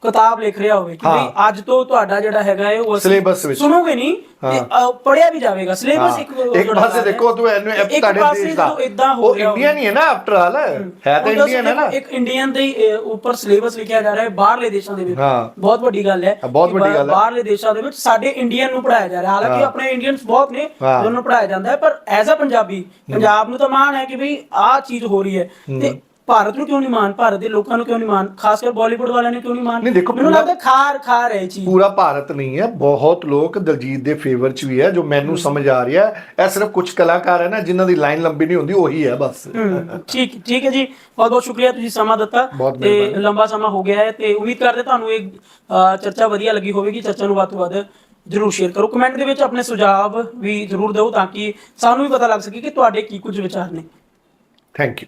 ਕਿਤਾਬ ਲਿਖ ਰਿਹਾ ਹੋਵੇ ਕਿ ਵੀ ਅੱਜ ਤੋਂ ਤੁਹਾਡਾ ਜਿਹੜਾ ਹੈਗਾ ਹੈ ਉਹ ਅਸੀਂ Syllabus ਵਿੱਚ। ਸੁਣੋਗੇ ਨਹੀਂ ਤੇ ਅਹ, ਪੜ੍ਹਿਆ ਵੀ ਜਾਵੇਗਾ ਸਿਲੇਬਸ ਹਾਂ। ਇੱਕ ਇੱਕ ਪਾਸੇ। ਦੇਖੋ ਤੂੰ ਇਹਨੂੰ ਇਹ ਤੁਹਾਡੇ ਦੇਸ਼ ਦਾ ਉਹ ਰਿਹਾ ਇੰਡੀਅਨ ਹੀ ਨਾ ਆਫਟਰ ਆਲ ਹੈ ਤਾਂ ਇੰਡੀਅਨ ਹੈ ਨਾ ਇੱਕ ਇੰਡੀਅਨ ਦੇ ਹੀ, ਉੱਪਰ ਸਿਲੇਬਸ ਲਿਖਿਆ ਜਾ ਰਿਹਾ ਹੈ ਬਾਹਰਲੇ ਦੇਸ਼ਾਂ ਦੇ ਵਿੱਚ ਹਾਂ। ਬਹੁਤ ਵੱਡੀ ਗੱਲ ਹੈ ਹਾਂ, ਬਹੁਤ ਕਿ ਵੱਡੀ ਬਾ- ਗੱਲ ਹੈ। ਬਾਹਰਲੇ ਦੇਸ਼ਾਂ ਦੇ ਵਿੱਚ ਸਾਡੇ ਇੰਡੀਅਨ ਨੂੰ ਪੜਾਇਆ ਜਾ ਰਿਹਾ ਹਾਲਾਂਕਿ ਆਪਣੇ ਇੰਡੀਅਨਸ ਬਹੁਤ ਨੇ ਹਾਂ। ਜਿਹਨਾਂ ਨੂੰ ਪੜਾਇਆ ਜਾਂਦਾ ਹੈ ਪਰ ਐਜ਼ ਅ ਪੰਜਾਬੀ ਪੰਜਾਬ ਨੂੰ ਤਾਂ ਮਾਣ ਹੈ ਕਿ ਵੀ ਆਹ ਚੀਜ਼ ਹੋ ਰਹੀ ਹੈ ਤੇ ਭਾਰਤ ਨੂੰ ਕਿਉਂ ਨਹੀਂ ਮਾਣ? ਭਾਰਤ ਦੇ ਲੋਕਾਂ ਨੂੰ ਕਿਉਂ ਨਹੀਂ ਮਾਣ? ਖਾਸ ਕਰ ਬਾਲੀਵੁੱਡ ਵਾਲਿਆਂ ਨੇ ਕਿਉਂ ਨਹੀਂ ਮਾਣ? ਨਹੀਂ, ਦੇਖੋ, ਮੈਨੂੰ ਪੂਰਾ- ਲੱਗਦਾ ਖਾਰ ਖਾਰ ਹੈ ਇਹ ਚੀਜ਼। ਪੂਰਾ ਭਾਰਤ ਨਹੀਂ ਹੈ ਬਹੁਤ ਲੋਕ ਦਲਜੀਤ ਦੇ ਫੇਵਰ 'ਚ ਵੀ ਹੈ ਜੋ ਮੈਨੂੰ ਸਮਝ ਆ ਰਿਹਾ ਹੈ। ਇਹ ਸਿਰਫ ਕੁਝ ਕਲਾਕਾਰ ਹੈ ਨਾ ਜਿਨ੍ਹਾਂ ਦੀ ਲਾਈਨ ਲੰਬੀ ਨਹੀਂ ਹੁੰਦੀ ਉਹੀ ਹੈ ਬਸ। ਹਮ, ਠੀਕ ਠੀਕ ਹੈ ਜੀ। ਬਹੁਤ ਬਹੁਤ ਸ਼ੁਕਰੀਆ ਤੁਸੀਂ ਸਮਾਂ ਦਿੱਤਾ ਬਹੁਤ ਤੇ ਮਿਹਰਬਾਨੀ। ਲੰਬਾ ਸਮਾਂ ਹੋ ਗਿਆ ਹੈ ਤੇ ਉਮੀਦ ਕਰਦੇ ਤੁਹਾਨੂੰ ਇਹ ਅ, ਚਰਚਾ ਵਧੀਆ ਲੱਗੀ ਹੋਵੇਗੀ। ਚਰਚਾ ਨੂੰ ਵੱਧ ਤੋਂ ਵੱਧ ਜਰੂਰ ਸ਼ੇਅਰ ਕਰੋ। ਕਮੈਂਟ ਦੇ ਵਿੱਚ ਆਪਣੇ ਸੁਝਾਅ ਵੀ ਜਰੂਰ ਦਿਓ ਤਾਂ ਕਿ ਸਾਨੂੰ ਵੀ ਪਤਾ ਲੱਗ ਸਕੇ ਕਿ ਤੁਹਾਡੇ ਕੀ ਕੁਝ ਵਿਚਾਰ ਨੇ। Thank you